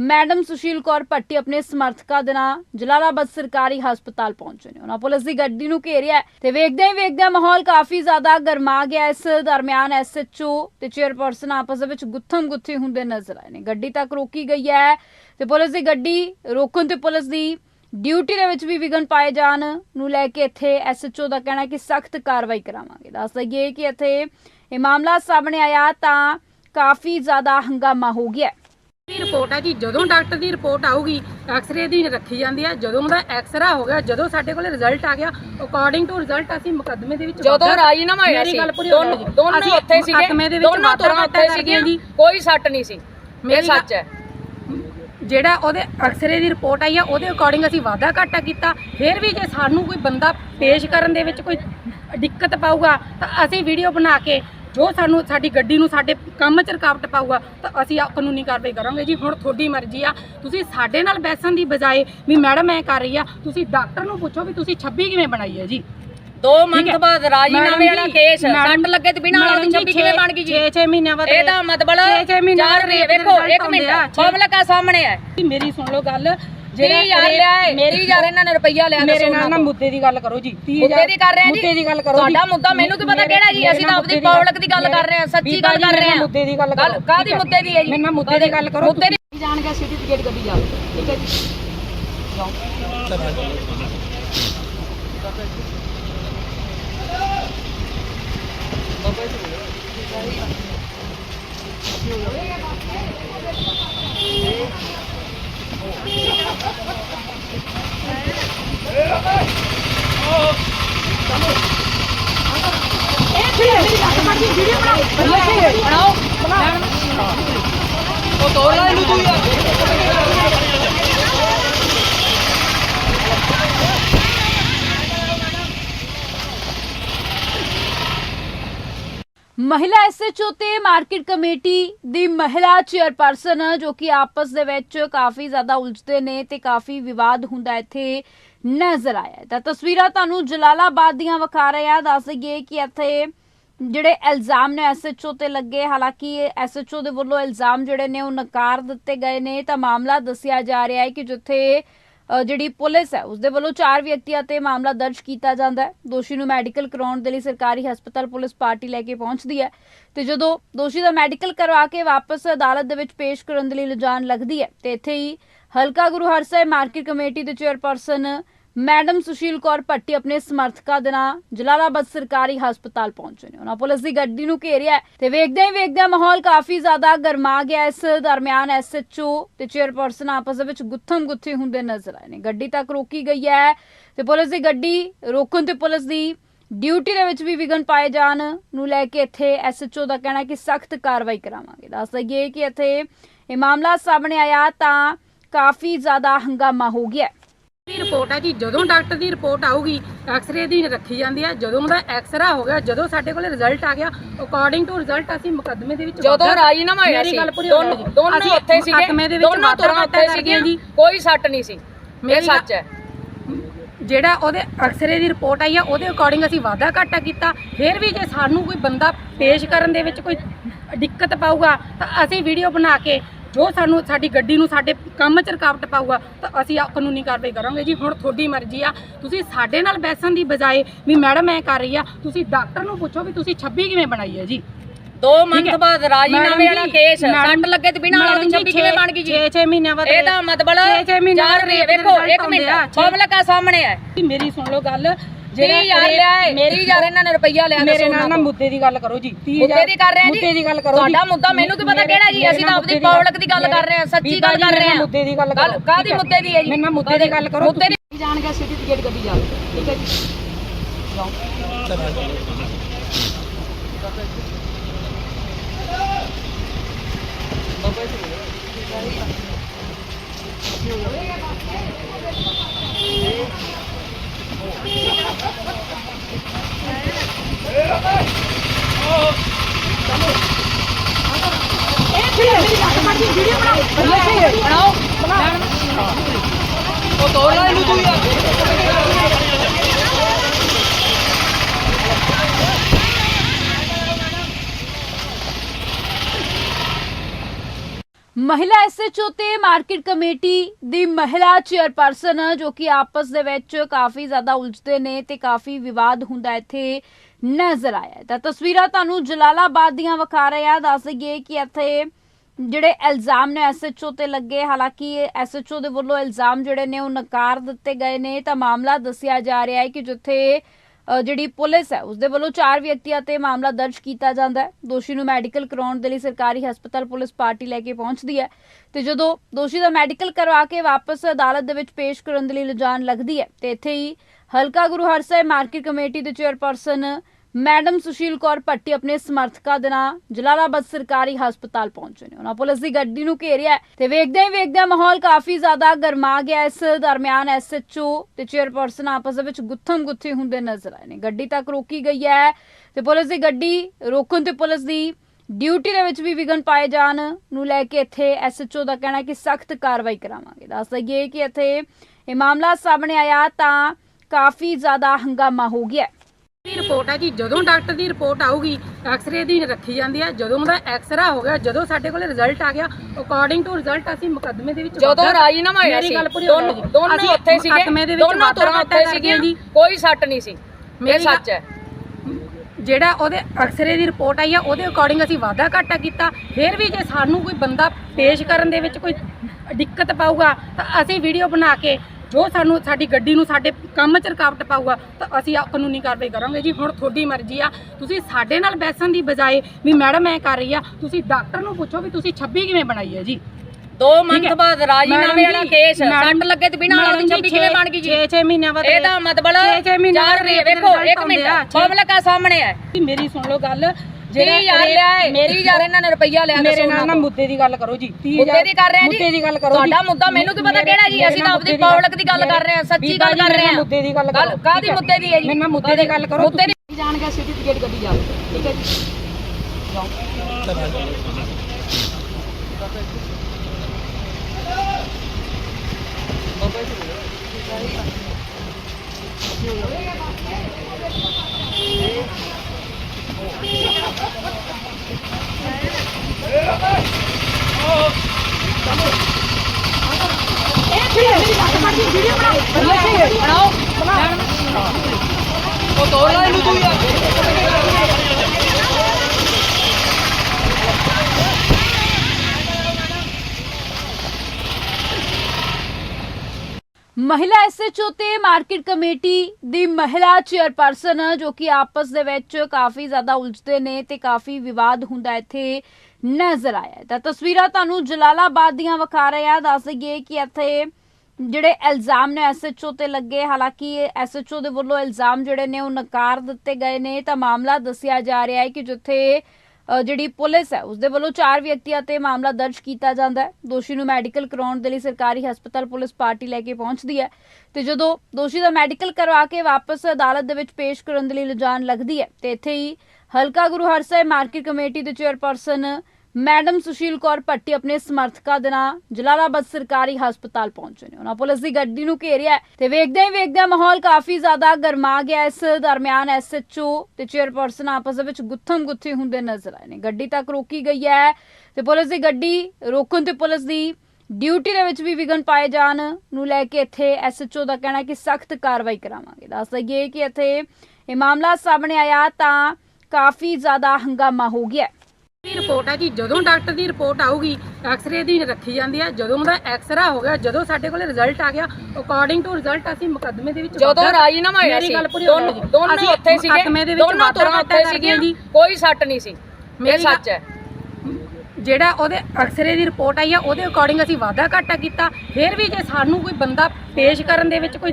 ਮੈਡਮ ਸੁਸ਼ੀਲ ਕੌਰ ਭੱਟੀ ਆਪਣੇ ਸਮਰਥਕਾਂ ਦੇ ਨਾਲ ਜਲਾਲਾਬਾਦ ਸਰਕਾਰੀ ਹਸਪਤਾਲ ਪਹੁੰਚੇ ਨੇ। ਉਹਨਾਂ ਪੁਲਿਸ ਦੀ ਗੱਡੀ ਨੂੰ ਘੇਰਿਆ ਹੈ ਤੇ ਵੇਖਦੇ ਹੀ ਵੇਖਦੇ ਮਾਹੌਲ ਕਾਫੀ ਜ਼ਿਆਦਾ ਗਰਮਾ ਗਿਆ। ਇਸ ਦਰਮਿਆਨ ਐਸਐਚਓ ਤੇ ਚੇਅਰਪਰਸਨ ਆਪਸ ਦੇ ਵਿੱਚ ਗੁੱਥਮ ਗੁੱਥੀ ਹੁੰਦੇ ਨਜ਼ਰ ਆਏ ਨੇ। ਗੱਡੀ ਤੱਕ ਰੋਕੀ ਗਈ ਹੈ ਤੇ ਪੁਲਿਸ ਦੀ ਗੱਡੀ ਰੋਕਣ ਤੇ ਪੁਲਿਸ ਦੀ ਡਿਊਟੀ ਦੇ ਵਿੱਚ ਵੀ ਵਿਘਨ ਪਾਏ ਜਾਣ ਨੂੰ ਲੈ ਕੇ ਇੱਥੇ ਐਸਐਚਓ ਦਾ ਕਹਿਣਾ ਕਿ ਸਖਤ ਕਾਰਵਾਈ ਕਰਾਵਾਂਗੇ। ਦੱਸ ਦਈਏ ਕਿ ਇੱਥੇ ਇਹ ਮਾਮਲਾ ਸਾਹਮਣੇ ਆਇਆ ਤਾਂ ਕਾਫੀ ਜ਼ਿਆਦਾ ਹੰਗਾਮਾ ਹੋ ਗਿਆ। ਰਿਪੋਰਟ ਆ ਜੀ। ਜਦੋਂ ਡਾਕਟਰ ਦੀ ਰਿਪੋਰਟ ਆਊਗੀ ਐਕਸ-ਰੇ ਦੀ ਰੱਖੀ ਜਾਂਦੀ ਹੈ ਜਦੋਂ ਉਹਦਾ ਐਕਸਰਾ ਹੋ ਗਿਆ ਜਦੋਂ ਸਾਡੇ ਕੋਲ ਰਿਜ਼ਲਟ ਆ ਗਿਆ ਅਕੋਰਡਿੰਗ ਟੂ ਰਿਜ਼ਲਟ ਅਸੀਂ ਮੁਕੱਦਮੇ ਦੇ ਵਿੱਚ ਜਦੋਂ ਰਾਜੀਨਾਮਾ ਹੋਇਆ ਸੀ ਗੱਲ ਪੂਰੀ ਹੋ ਦੋਨੋਂ। ਦੋਨੋਂ ਅਸੀਂ ਉੱਥੇ ਸੀਗੇ ਮੁਕੱਦਮੇ ਦੇ ਵਿੱਚ ਦੋਨੋਂ ਤੁਰਾਂ ਉੱਥੇ ਸੀਗੀਆਂ ਜੀ। ਕੋਈ ਸੱਟ ਨਹੀਂ ਸੀ। ਇਹ ਸੱਚ ਹੈ। ਜਿਹੜਾ ਉਹਦੇ ਐਕਸ-ਰੇ ਦੀ ਰਿਪੋਰਟ ਆਈ ਆ ਉਹਦੇ ਅਕੋਰਡਿੰਗ ਅਸੀਂ ਵਾਧਾ ਘਾਟਾ ਕੀਤਾ। ਫਿਰ ਵੀ ਜੇ ਸਾਨੂੰ ਕੋਈ ਬੰਦਾ ਪੇਸ਼ ਕਰਨ ਦੇ ਵਿੱਚ ਕੋਈ ਦਿੱਕਤ ਪਾਊਗਾ ਤਾਂ ਅਸੀਂ ਵੀਡੀਓ ਬਣਾ ਕੇ ਜੋ ਸਾਨੂੰ ਸਾਡੀ ਗੱਡੀ ਨੂੰ ਸਾਡੇ ਕੰਮ 'ਚ ਰੁਕਾਵਟ ਪਾਊਗਾ ਤਾਂ ਅਸੀਂ ਆ ਕਾਨੂੰਨੀ ਕਾਰਵਾਈ ਕਰਾਂਗੇ ਜੀ। ਹੁਣ ਤੁਹਾਡੀ ਮਰਜ਼ੀ ਆ। ਤੁਸੀਂ ਸਾਡੇ ਨਾਲ ਬੈਸਣ ਦੀ ਬਜਾਏ ਵੀ ਮੈਡਮ ਐ ਕਰ ਰਹੀ ਆ ਤੁਸੀਂ ਡਾਕਟਰ ਨੂੰ ਪੁੱਛੋ ਵੀ ਤੁਸੀਂ 26 ਕਿਵੇਂ ਬਣਾਈ ਹੈ ਜੀ। ਦੋ ਮੰਥ। ਬਾਅਦ ਰਾਜੀਨਾਮੇ ਵਾਲਾ ਕੇਸ ਸੱਟ ਲੱਗੇ ਤੇ ਬਿਨਾਂ ਵਾਲਾ ਦੀ ਛੱਬੀ ਕਿਵੇਂ ਬਣ ਗਈ ਜੀ? 6-6 ਮਹੀਨਿਆਂ ਬਾਅਦ ਇਹਦਾ ਮਤਲਬ ਛੇ- ਛੇ ਮਹੀਨੇ ਚਾਰ ਵੇਖੋ ਇੱਕ ਆਉਂਦੇ ਆ। ਮਿੰਟ ਪਬਲਿਕ ਆ ਸਾਹਮਣੇ ਹੈ ਮੇਰੀ ਸੁਣ ਲਓ ਗੱਲ। ਤੀਹ ਹਜ਼ਾਰ ਲਿਆ ਹੈ ਮੇਰੀ 30000 ਇਹਨਾਂ ਨੇ ਰੁਪਈਆ ਲਿਆ ਮੇਰੇ ਨਾਲ ਨਾ। ਮੁੱਦੇ ਦੀ ਗੱਲ ਕਰੋ ਜੀ। 30 ਮੁੱਦੇ ਦੀ ਕਰ ਰਹੇ ਆ ਜੀ। ਮੁੱਦੇ ਦੀ ਗੱਲ ਕਰੋ ਜੀ। ਤੁਹਾਡਾ ਮੁੱਦਾ ਮੈਨੂੰ ਕੀ ਪਤਾ ਕਿਹੜਾ ਜੀ ਅਸੀਂ ਤਾਂ ਆਪਣੀ ਪਬਲਿਕ ਦੀ ਗੱਲ ਕਰ ਰਹੇ ਹਾਂ ਸੱਚੀ ਗੱਲ ਕਰ ਰਹੇ ਹਾਂ। ਮੁੱਦੇ ਦੀ ਗੱਲ ਕਰੋ। ਕਾਦੀ ਮੁੱਦੇ ਦੀ ਹੈ ਜੀ? ਮੇਰੇ ਨਾਲ ਮੁੱਦੇ ਦੀ ਗੱਲ ਕਰੋ। ਮੁੱਦੇ ਦੀ ਜਾਣ ਕੇ ਸਿਟੀ ਟਿਕਟ ਗੱਡੀ ਜਾ ਠੀਕ ਹੈ ਜੀ? ਬਣਾਓ ਉਹ ਤੋੜ ਲੈ ਇਹਨੂੰ ਤੂੰ ਯਾਰ ਮਹਿਲਾ ਐਸਐਚਓ ਤੇ ਮਾਰਕੀਟ ਕਮੇਟੀ ਦੀ ਮਹਿਲਾ ਚੇਅਰਪਰਸਨ, ਜੋ ਕਿ ਆਪਸ ਦੇ ਵਿੱਚ ਕਾਫੀ ਜ਼ਿਆਦਾ ਉਲਝਦੇ ਨੇ ਤੇ ਕਾਫੀ ਵਿਵਾਦ ਹੁੰਦਾ ਇੱਥੇ ਨਜ਼ਰ ਆਇਆ ਤਾਂ ਤਸਵੀਰਾਂ ਤੁਹਾਨੂੰ ਜਲਾਲਾਬਾਦ ਦੀਆਂ ਵਿਖਾ ਰਹੇ ਆ ਦੱਸ ਦਈਏ ਕਿ ਇੱਥੇ ਜਿਹੜੇ ਇਲਜ਼ਾਮ ਨੇ ਐਸਐਚਓ ਤੇ ਲੱਗੇ, ਹਾਲਾਂਕਿ ਐਸਐਚਓ ਦੇ ਵੱਲੋਂ ਇਲਜ਼ਾਮ ਜਿਹੜੇ ਨੇ ਉਹ ਨਕਾਰ ਦਿੱਤੇ ਗਏ ਨੇ। ਤਾਂ ਮਾਮਲਾ ਦੱਸਿਆ ਜਾ ਰਿਹਾ ਹੈ ਕਿ ਜਿੱਥੇ ਜਿਹੜੀ ਪੁਲਿਸ ਹੈ ਉਸ ਦੇ ਵੱਲੋਂ ਚਾਰ ਵਿਅਕਤੀਆਂ ਤੇ ਮਾਮਲਾ ਦਰਜ ਕੀਤਾ ਜਾਂਦਾ ਹੈ। ਦੋਸ਼ੀ ਨੂੰ ਮੈਡੀਕਲ ਕਰਾਉਣ ਦੇ ਲਈ ਸਰਕਾਰੀ ਹਸਪਤਾਲ ਪੁਲਿਸ ਪਾਰਟੀ ਲੈ ਕੇ ਪਹੁੰਚਦੀ ਹੈ ਤੇ ਜਦੋਂ ਦੋਸ਼ੀ ਦਾ ਮੈਡੀਕਲ ਕਰਵਾ ਕੇ ਵਾਪਸ ਅਦਾਲਤ ਦੇ ਵਿੱਚ ਪੇਸ਼ ਕਰਨ ਦੇ ਲਈ ਲਿਜਾਣ ਲੱਗਦੀ ਹੈ, ਤੇ ਇੱਥੇ ਹੀ ਹਲਕਾ ਗੁਰੂ ਹਰਸਾਹਿਬ ਮਾਰਕੀਟ ਕਮੇਟੀ ਦੇ ਚੇਅਰਪਰਸਨ ਮੈਡਮ ਸੁਸ਼ੀਲ ਕੌਰ ਭੱਟੀ ਆਪਣੇ ਸਮਰਥਕਾਂ ਦੇ ਨਾਲ ਜਲਾਲਾਬਾਦ ਸਰਕਾਰੀ ਹਸਪਤਾਲ ਪਹੁੰਚੇ ਨੇ। ਉਹਨਾਂ ਪੁਲਿਸ ਦੀ ਗੱਡੀ ਨੂੰ ਘੇਰਿਆ ਹੈ ਤੇ ਵੇਖਦੇ ਹੀ ਵੇਖਦੇ ਮਾਹੌਲ ਕਾਫੀ ਜ਼ਿਆਦਾ ਗਰਮਾ ਗਿਆ। ਇਸ ਦਰਮਿਆਨ ਐਸਐਚਓ ਤੇ ਚੇਅਰਪਰਸਨ ਆਪਸ ਦੇ ਵਿੱਚ ਗੁੱਥਮ ਗੁੱਥੀ ਹੁੰਦੇ ਨਜ਼ਰ ਆਏ ਨੇ। ਗੱਡੀ ਤੱਕ ਰੋਕੀ ਗਈ ਹੈ ਤੇ ਪੁਲਿਸ ਦੀ ਗੱਡੀ ਰੋਕਣ ਤੇ ਪੁਲਿਸ ਦੀ ਡਿਊਟੀ ਦੇ ਵਿੱਚ ਵੀ ਵਿਘਨ ਪਾਏ ਜਾਣ ਨੂੰ ਲੈ ਕੇ ਇੱਥੇ ਐਸਐਚਓ ਦਾ ਕਹਿਣਾ ਕਿ ਸਖਤ ਕਾਰਵਾਈ ਕਰਾਵਾਂਗੇ। ਦੱਸ ਦਈਏ ਕਿ ਇੱਥੇ ਇਹ ਮਾਮਲਾ ਸਾਹਮਣੇ ਆਇਆ ਤਾਂ ਕਾਫੀ ਜ਼ਿਆਦਾ ਹੰਗਾਮਾ ਹੋ ਗਿਆ ਰਿਪੋਰਟ ਆ ਜੀ। ਜਦੋਂ ਡਾਕਟਰ ਦੀ ਰਿਪੋਰਟ ਆਊਗੀ ਐਕਸ-ਰੇ ਦੀ ਰੱਖੀ ਜਾਂਦੀ ਹੈ ਜਦੋਂ ਉਹਦਾ ਐਕਸਰਾ ਹੋ ਗਿਆ ਜਦੋਂ ਸਾਡੇ ਕੋਲ ਰਿਜ਼ਲਟ ਆ ਗਿਆ ਅਕੋਰਡਿੰਗ ਟੂ ਰਿਜ਼ਲਟ ਅਸੀਂ ਮੁਕੱਦਮੇ ਦੇ ਵਿੱਚ ਜਦੋਂ ਰਾਜੀਨਾਮਾ ਹੋਇਆ ਸੀ ਦੋਨੋਂ ਉੱਥੇ ਸੀਗੇ ਮੁਕੱਦਮੇ ਦੇ ਵਿੱਚ ਦੋਨੋਂ ਤੁਰਾਂ ਉੱਥੇ ਹਾਂ ਜੀ। ਕੋਈ ਸੱਟ ਨਹੀਂ ਸੀ। ਇਹ ਸੱਚ ਹੈ। ਜਿਹੜਾ ਉਹਦੇ ਐਕਸ-ਰੇ ਦੀ ਰਿਪੋਰਟ ਆਈ ਆ ਉਹਦੇ ਅਕੋਰਡਿੰਗ ਅਸੀਂ ਵਾਧਾ ਘਾਟਾ ਕੀਤਾ। ਫਿਰ ਵੀ ਜੇ ਸਾਨੂੰ ਕੋਈ ਬੰਦਾ ਪੇਸ਼ ਕਰਨ ਦੇ ਵਿੱਚ ਕੋਈ ਦਿੱਕਤ ਪਾਊਗਾ ਤਾਂ ਅਸੀਂ ਵੀਡੀਓ ਬਣਾ ਕੇ ਜੋ ਸਾਨੂੰ ਸਾਡੀ ਗੱਡੀ ਨੂੰ ਸਾਡੇ ਕੰਮ 'ਚ ਰੁਕਾਵਟ ਪਾਊਗਾ ਤਾਂ ਅਸੀਂ ਆ ਕਾਨੂੰਨੀ ਕਾਰਵਾਈ ਕਰਾਂਗੇ ਜੀ। ਹੁਣ ਤੁਹਾਡੀ ਮਰਜ਼ੀ ਆ। ਤੁਸੀਂ ਸਾਡੇ ਨਾਲ ਬੈਸਣ ਦੀ ਬਜਾਏ ਵੀ ਮੈਡਮ ਐ ਕਰ ਰਹੀ ਆ ਤੁਸੀਂ ਡਾਕਟਰ ਨੂੰ ਪੁੱਛੋ ਵੀ ਤੁਸੀਂ 26 ਕਿਵੇਂ ਬਣਾਈ ਹੈ ਜੀ। ਦੋ ਮੰਥ। ਬਾਅਦ ਰਾਜੀਨਾਮੇ ਵਾਲਾ ਕੇਸ ਸੱਟ ਲੱਗੇ ਤੇ ਬਿਨਾਂ ਵਾਲਾ ਦੀ ਛੱਬੀ ਕਿਵੇਂ ਬਣ ਗਈ ਜੀ? 6-6 ਮਹੀਨਿਆਂ ਬਾਅਦ ਇਹਦਾ ਮਤਲਬ ਛੇ- ਛੇ ਮਹੀਨੇ ਚਾਰ ਵੇਖੋ ਇੱਕ ਆਉਂਦੇ ਆ। ਮਿੰਟ ਪਬਲਿਕ ਆ ਸਾਹਮਣੇ ਹੈ। ਮੇਰੀ ਸੁਣ ਲਓ ਗੱਲ। 30000 ਲਿਆ ਹੈ 30000 ਇਹਨਾਂ ਨੇ ਰੁਪਈਆ ਲਿਆ ਮੇਰੇ ਨਾਲ ਨਾ। ਮੁੱਦੇ ਦੀ ਗੱਲ ਕਰੋ ਜੀ 30000 ਮੁੱਦੇ ਦੀ ਕਰ ਰਹੇ ਆ ਜੀ। ਮੁੱਦੇ ਦੀ ਗੱਲ ਕਰੋ ਜੀ। ਤੁਹਾਡਾ ਮੁੱਦਾ ਮੈਨੂੰ ਕੀ ਪਤਾ ਕਿਹੜਾ ਜੀ ਅਸੀਂ ਤਾਂ ਆਪਣੀ ਪਬਲਿਕ ਦੀ ਗੱਲ ਕਰ ਰਹੇ ਹਾਂ ਸੱਚੀ ਗੱਲ ਕਰ ਰਹੇ ਹਾਂ। ਮੁੱਦੇ ਦੀ ਗੱਲ ਗੱਲ ਕਾਦੀ ਮੁੱਦੇ ਦੀ ਹੈ ਜੀ? ਮੇਰੇ ਨਾਲ ਮੁੱਦੇ ਦੀ ਗੱਲ ਕਰੋ। ਮੁੱਦੇ ਦੀ ਜਾਣ ਗਿਆ ਸਿਟੀ ਗੇਟ ਗੱਡੀ ਜਾਵੇ ਠੀਕ ਹੈ ਜੀ। ਬਣਾਓ ਉਹ ਤੋੜ ਲੈ ਇਹਨੂੰ ਤੂੰ ਯਾਰ ਮਹਿਲਾ ਐਸਐਚਓ ਤੇ ਮਾਰਕੀਟ ਕਮੇਟੀ ਦੀ ਮਹਿਲਾ ਚੇਅਰਪਰਸਨ, ਜੋ ਕਿ ਆਪਸ ਦੇ ਵਿੱਚ ਕਾਫੀ ਜ਼ਿਆਦਾ ਉਲਝਦੇ ਨੇ ਤੇ ਕਾਫੀ ਵਿਵਾਦ ਹੁੰਦਾ ਇੱਥੇ ਨਜ਼ਰ ਆਇਆ ਤਾਂ ਤਸਵੀਰਾਂ ਤੁਹਾਨੂੰ ਜਲਾਲਾਬਾਦ ਦੀਆਂ ਵਿਖਾ ਰਹੇ ਆ ਦੱਸ ਦਈਏ ਕਿ ਇੱਥੇ ਜਿਹੜੇ ਇਲਜ਼ਾਮ ਨੇ ਐਸਐਚਓ ਤੇ ਲੱਗੇ, ਹਾਲਾਂਕਿ ਐਸਐਚਓ ਦੇ ਵੱਲੋਂ ਇਲਜ਼ਾਮ ਜਿਹੜੇ ਨੇ ਉਹ ਨਕਾਰ ਦਿੱਤੇ ਗਏ ਨੇ। ਤਾਂ ਮਾਮਲਾ ਦੱਸਿਆ ਜਾ ਰਿਹਾ ਹੈ ਕਿ ਜਿੱਥੇ ਜਿਹੜੀ ਪੁਲਿਸ ਹੈ ਉਸ ਦੇ ਵੱਲੋਂ ਚਾਰ ਵਿਅਕਤੀਆਂ ਤੇ ਮਾਮਲਾ ਦਰਜ ਕੀਤਾ ਜਾਂਦਾ ਹੈ। ਦੋਸ਼ੀ ਨੂੰ ਮੈਡੀਕਲ ਕਰਾਉਣ ਦੇ ਲਈ ਸਰਕਾਰੀ ਹਸਪਤਾਲ ਪੁਲਿਸ ਪਾਰਟੀ ਲੈ ਕੇ ਪਹੁੰਚਦੀ ਹੈ ਤੇ ਜਦੋਂ ਦੋਸ਼ੀ ਦਾ ਮੈਡੀਕਲ ਕਰਵਾ ਕੇ ਵਾਪਸ ਅਦਾਲਤ ਦੇ ਵਿੱਚ ਪੇਸ਼ ਕਰਨ ਦੇ ਲਈ ਲਿਜਾਣ ਲੱਗਦੀ ਹੈ, ਤੇ ਇੱਥੇ ਹੀ ਹਲਕਾ ਗੁਰੂ ਹਰਸਾਹਿਬ ਮਾਰਕੀਟ ਕਮੇਟੀ ਦੇ ਚੇਅਰਪਰਸਨ ਮੈਡਮ ਸੁਸ਼ੀਲ ਕੌਰ ਭੱਟੀ ਆਪਣੇ ਸਮਰਥਕਾਂ ਦੇ ਨਾਲ ਜਲਾਲਾਬਾਦ ਸਰਕਾਰੀ ਹਸਪਤਾਲ ਪਹੁੰਚੇ ਨੇ। ਉਹਨਾਂ ਪੁਲਿਸ ਦੀ ਗੱਡੀ ਨੂੰ ਘੇਰਿਆ ਹੈ ਤੇ ਵੇਖਦੇ ਹੀ ਵੇਖਦੇ ਮਾਹੌਲ ਕਾਫੀ ਜ਼ਿਆਦਾ ਗਰਮਾ ਗਿਆ। ਇਸ ਦਰਮਿਆਨ ਐਸਐਚਓ ਤੇ ਚੇਅਰਪਰਸਨ ਆਪਸ ਦੇ ਵਿੱਚ ਗੁੱਥਮ ਗੁੱਥੀ ਹੁੰਦੇ ਨਜ਼ਰ ਆਏ ਨੇ। ਗੱਡੀ ਤੱਕ ਰੋਕੀ ਗਈ ਹੈ ਤੇ ਪੁਲਿਸ ਦੀ ਗੱਡੀ ਰੋਕਣ ਤੇ ਪੁਲਿਸ ਦੀ ਡਿਊਟੀ ਦੇ ਵਿੱਚ ਵੀ ਵਿਘਨ ਪਾਏ ਜਾਣ ਨੂੰ ਲੈ ਕੇ ਇੱਥੇ ਐਸਐਚਓ ਦਾ ਕਹਿਣਾ ਕਿ ਸਖਤ ਕਾਰਵਾਈ ਕਰਾਵਾਂਗੇ। ਦੱਸ ਦਈਏ ਕਿ ਇੱਥੇ ਇਹ ਮਾਮਲਾ ਸਾਹਮਣੇ ਆਇਆ ਤਾਂ ਕਾਫੀ ਜ਼ਿਆਦਾ ਹੰਗਾਮਾ ਹੋ ਗਿਆ ਦੀ ਰਿਪੋਰਟ ਆ ਜੀ ਜਦੋਂ ਡਾਕਟਰ ਦੀ ਰਿਪੋਰਟ ਆਊਗੀ ਐਕਸ-ਰੇ ਦੀ ਰੱਖੀ ਜਾਂਦੀ ਹੈ ਜਦੋਂ ਉਹਦਾ ਐਕਸਰਾ ਹੋ ਗਿਆ ਜਦੋਂ ਸਾਡੇ ਕੋਲ ਰਿਜ਼ਲਟ ਆ ਗਿਆ ਅਕੋਰਡਿੰਗ ਟੂ ਰਿਜ਼ਲਟ ਅਸੀਂ ਮੁਕੱਦਮੇ ਦੇ ਵਿੱਚ ਜਦੋਂ ਵਾਧਾ- ਰਾਜੀਨਾਮਾ ਹੋਇਆ ਮੇਰੀ ਸੀ ਗੱਲ ਪੂਰੀ ਹੋ ਦੋਨੋਂ ਅਸੀਂ ਉੱਥੇ ਸੀਗੇ ਮੁਕੱਦਮੇ ਦੇ ਵਿੱਚ ਦੋਨੋਂ ਵਾਧਾ ਤੁਰਾਂ ਉੱਥੇ ਕਰਦੇ ਸੀਗੀਆਂ ਜੀ। ਕੋਈ ਸੱਟ ਨਹੀਂ ਸੀ ਇਹ ਮੇਰੀ ਗੱਲ- ਸੱਚ ਹੈ। ਜਿਹੜਾ ਉਹਦੇ ਐਕਸਰੇ ਦੀ ਰਿਪੋਰਟ ਆਈ ਆ ਉਹਦੇ ਅਕੋਰਡਿੰਗ ਅਸੀਂ ਵਾਧਾ ਘਾਟਾ ਕੀਤਾ। ਫਿਰ ਵੀ ਜੇ ਸਾਨੂੰ ਕੋਈ ਬੰਦਾ ਪੇਸ਼ ਕਰਨ ਦੇ ਵਿੱਚ ਕੋਈ ਦਿੱਕਤ ਪਾਊਗਾ ਤਾਂ ਅਸੀਂ ਵੀਡੀਓ ਬਣਾ ਕੇ ਜੋ ਸਾਨੂੰ ਸਾਡੀ ਗੱਡੀ ਨੂੰ ਸਾਡੇ ਕੰਮ 'ਚ ਰੁਕਾਵਟ ਪਾਊਗਾ ਤਾਂ ਅਸੀਂ ਆ ਕਾਨੂੰਨੀ ਕਾਰਵਾਈ ਕਰਾਂਗੇ ਜੀ। ਹੁਣ ਤੁਹਾਡੀ ਮਰਜ਼ੀ ਆ। ਤੁਸੀਂ ਸਾਡੇ ਨਾਲ ਬੈਸਣ ਦੀ ਬਜਾਏ ਵੀ ਮੈਡਮ ਐ ਕਰ ਰਹੀ ਆ ਤੁਸੀਂ ਡਾਕਟਰ ਨੂੰ ਪੁੱਛੋ ਵੀ ਤੁਸੀਂ 26 ਕਿਵੇਂ ਬਣਾਈ ਹੈ ਜੀ। ਦੋ ਮੰਥ। ਬਾਅਦ ਰਾਜੀਨਾਮੇ ਵਾਲਾ ਕੇਸ ਸੱਟ ਲੱਗੇ ਤੇ ਬਿਨਾਂ ਵਾਲਾ 26 ਕਿਵੇਂ ਬਣ ਗਈ ਜੀ? 6-6 ਮਹੀਨਿਆਂ ਬਾਅਦ ਇਹਦਾ ਮਤਲਬ ਛੇ- ਛੇ ਮਹੀਨੇ ਚਾਰ ਬਾਅਦ ਰੇ ਰੇਪ ਦੇ ਵੇਖੋ result ਇੱਕ ਮਿੰਟ। ਪਬਲਿਕ ਆ ਸਾਹਮਣੇ ਹੈ ਮੇਰੀ ਸੁਣ ਲਓ ਗੱਲ। 30000 ਲਿਆ ਹੈ 30000 ਇਹਨਾਂ ਨੇ ਰੁਪਈਆ ਲਿਆ ਮੇਰੇ ਨਾਲ ਨਾ। ਮੁੱਦੇ ਦੀ ਗੱਲ ਕਰੋ ਜੀ। ਮੁੱਦੇ ਦੀ ਕਰ ਰਹੇ ਆ ਜੀ। ਮੁੱਦੇ ਦੀ ਗੱਲ ਕਰੋ ਜੀ। ਤੁਹਾਡਾ ਮੁੱਦਾ ਮੈਨੂੰ ਕੀ ਪਤਾ ਕਿਹੜਾ ਜੀ ਅਸੀਂ ਤਾਂ ਆਪਣੀ ਪਬਲਿਕ ਦੀ ਗੱਲ ਕਰ ਰਹੇ ਹਾਂ ਸੱਚੀ ਗੱਲ ਕਰ ਰਹੇ ਹਾਂ ਮੁੱਦੇ ਦੀ ਗੱਲ ਗੱਲ ਕਾਦੀ ਮੁੱਦੇ ਦੀ ਹੈ ਜੀ? ਮੇਰੇ ਨਾਲ ਮੁੱਦੇ ਦੀ ਗੱਲ ਕਰੋ ਮੁੱਦੇ ਦੀ ਜਾਣ ਗਿਆ ਸਿਟੀ ਗੇਟ ਗੱਡੀ ਜਾਵੇ ਠੀਕ ਹੈ ਜੀ। ਬਣਾਓ ਉਹ ਤੋੜ ਲੈ ਇਹਨੂੰ ਤੂੰ ਯਾਰ ਮਹਿਲਾ ਐਸਐਚਓ ਤੇ ਮਾਰਕੀਟ ਕਮੇਟੀ ਦੀ ਮਹਿਲਾ ਚੇਅਰਪਰਸਨ, ਜੋ ਕਿ ਆਪਸ ਦੇ ਵਿੱਚ ਕਾਫੀ ਜ਼ਿਆਦਾ ਉਲਝਦੇ ਨੇ ਤੇ ਕਾਫੀ ਵਿਵਾਦ ਹੁੰਦਾ ਇੱਥੇ ਨਜ਼ਰ ਆਇਆ ਤਾਂ ਤਸਵੀਰਾਂ ਤੁਹਾਨੂੰ ਜਲਾਲਾਬਾਦ ਦੀਆਂ ਵਿਖਾ ਰਹੇ ਆ ਦੱਸ ਦਈਏ ਕਿ ਇੱਥੇ ਜਿਹੜੇ ਇਲਜ਼ਾਮ ਨੇ ਐਸਐਚਓ ਤੇ ਲੱਗੇ, ਹਾਲਾਂਕਿ ਐਸਐਚਓ ਦੇ ਵੱਲੋਂ ਇਲਜ਼ਾਮ ਜਿਹੜੇ ਨੇ ਉਹ ਨਕਾਰ ਦਿੱਤੇ ਗਏ ਨੇ। ਤਾਂ ਮਾਮਲਾ ਦੱਸਿਆ ਜਾ ਰਿਹਾ ਹੈ ਕਿ ਜਿੱਥੇ ਜਿਹੜੀ ਪੁਲਿਸ ਹੈ ਉਸ ਦੇ ਵੱਲੋਂ ਚਾਰ ਵਿਅਕਤੀਆਂ ਤੇ ਮਾਮਲਾ ਦਰਜ ਕੀਤਾ ਜਾਂਦਾ ਹੈ। ਦੋਸ਼ੀ ਨੂੰ ਮੈਡੀਕਲ ਕਰਾਉਣ ਦੇ ਲਈ ਸਰਕਾਰੀ ਹਸਪਤਾਲ ਪੁਲਿਸ ਪਾਰਟੀ ਲੈ ਕੇ ਪਹੁੰਚਦੀ ਹੈ ਤੇ ਜਦੋਂ ਦੋਸ਼ੀ ਦਾ ਮੈਡੀਕਲ ਕਰਵਾ ਕੇ ਵਾਪਸ ਅਦਾਲਤ ਦੇ ਵਿੱਚ ਪੇਸ਼ ਕਰਨ ਦੇ ਲਈ ਲਿਜਾਣ ਲੱਗਦੀ ਹੈ, ਤੇ ਇੱਥੇ ਹੀ ਹਲਕਾ ਗੁਰੂ ਹਰਸਾਹਿਬ ਮਾਰਕੀਟ ਕਮੇਟੀ ਦੇ ਚੇਅਰਪਰਸਨ ਮੈਡਮ ਸੁਸ਼ੀਲ ਕੌਰ ਭੱਟੀ ਆਪਣੇ ਸਮਰਥਕਾਂ ਦੇ ਨਾਲ ਜਲਾਲਾਬਾਦ ਸਰਕਾਰੀ ਹਸਪਤਾਲ ਪਹੁੰਚੇ ਨੇ। ਉਹਨਾਂ ਪੁਲਿਸ ਦੀ ਗੱਡੀ ਨੂੰ ਘੇਰਿਆ ਹੈ ਤੇ ਵੇਖਦੇ ਹੀ ਵੇਖਦੇ ਮਾਹੌਲ ਕਾਫੀ ਜ਼ਿਆਦਾ ਗਰਮਾ ਗਿਆ ਇਸ ਦਰਮਿਆਨ ਐਸਐਚਓ ਤੇ ਚੇਅਰਪਰਸਨ ਆਪਸ ਦੇ ਵਿੱਚ ਗੁੱਥਮ ਗੁੱਥੀ ਹੁੰਦੇ ਨਜ਼ਰ ਆਏ ਨੇ। ਗੱਡੀ ਤੱਕ ਰੋਕੀ ਗਈ ਹੈ ਤੇ ਪੁਲਿਸ ਦੀ ਗੱਡੀ ਰੋਕਣ ਤੇ ਪੁਲਿਸ ਦੀ ਡਿਊਟੀ ਦੇ ਵਿੱਚ ਵੀ ਵਿਘਨ ਪਾਏ ਜਾਣ ਨੂੰ ਲੈ ਕੇ ਇੱਥੇ ਐਸਐਚਓ ਦਾ ਕਹਿਣਾ ਕਿ ਸਖਤ ਕਾਰਵਾਈ ਕਰਾਵਾਂਗੇ। ਦੱਸ ਦਈਏ ਕਿ ਇੱਥੇ ਇਹ ਮਾਮਲਾ ਸਾਹਮਣੇ ਆਇਆ ਤਾਂ ਕਾਫੀ ਜ਼ਿਆਦਾ ਹੰਗਾਮਾ ਹੋ ਗਿਆ ਦੀ ਰਿਪੋਰਟ ਆ ਜੀ ਜਦੋਂ ਡਾਕਟਰ ਦੀ ਰਿਪੋਰਟ ਆਊਗੀ ਐਕਸ-ਰੇ ਦੀ ਰੱਖੀ ਜਾਂਦੀ ਹੈ ਜਦੋਂ ਉਹਦਾ ਐਕਸਰਾ ਹੋ ਗਿਆ ਜਦੋਂ ਸਾਡੇ ਕੋਲ ਰਿਜ਼ਲਟ ਆ ਗਿਆ ਅਕੋਰਡਿੰਗ ਟੂ ਰਿਜ਼ਲਟ ਅਸੀਂ ਮੁਕੱਦਮੇ ਦੇ ਵਿੱਚ ਜਦੋਂ ਰਾਜੀਨਾਮਾ ਹੋਇਆ ਸੀ ਦੋਨੋਂ ਉੱਥੇ ਸੀਗੇ ਮੁਕੱਦਮੇ ਦੇ ਵਿੱਚ ਦੋਨੋਂ ਘਾਟਾ ਉੱਥੇ ਸੀਗੀਆਂ ਜੀ। ਕੋਈ ਸੱਟ ਨਹੀਂ ਸੀ ਇਹ ਸੱਚ ਹੈ। ਜਿਹੜਾ ਉਹਦੇ ਐਕਸਰੇ ਦੀ ਰਿਪੋਰਟ ਆਈ ਆ ਉਹਦੇ ਅਕੋਰਡਿੰਗ ਅਸੀਂ ਵਾਧਾ ਘਾਟਾ ਕੀਤਾ। ਫਿਰ ਵੀ ਜੇ ਸਾਨੂੰ ਕੋਈ ਬੰਦਾ ਪੇਸ਼ ਕਰਨ ਦੇ ਵਿੱਚ ਕੋਈ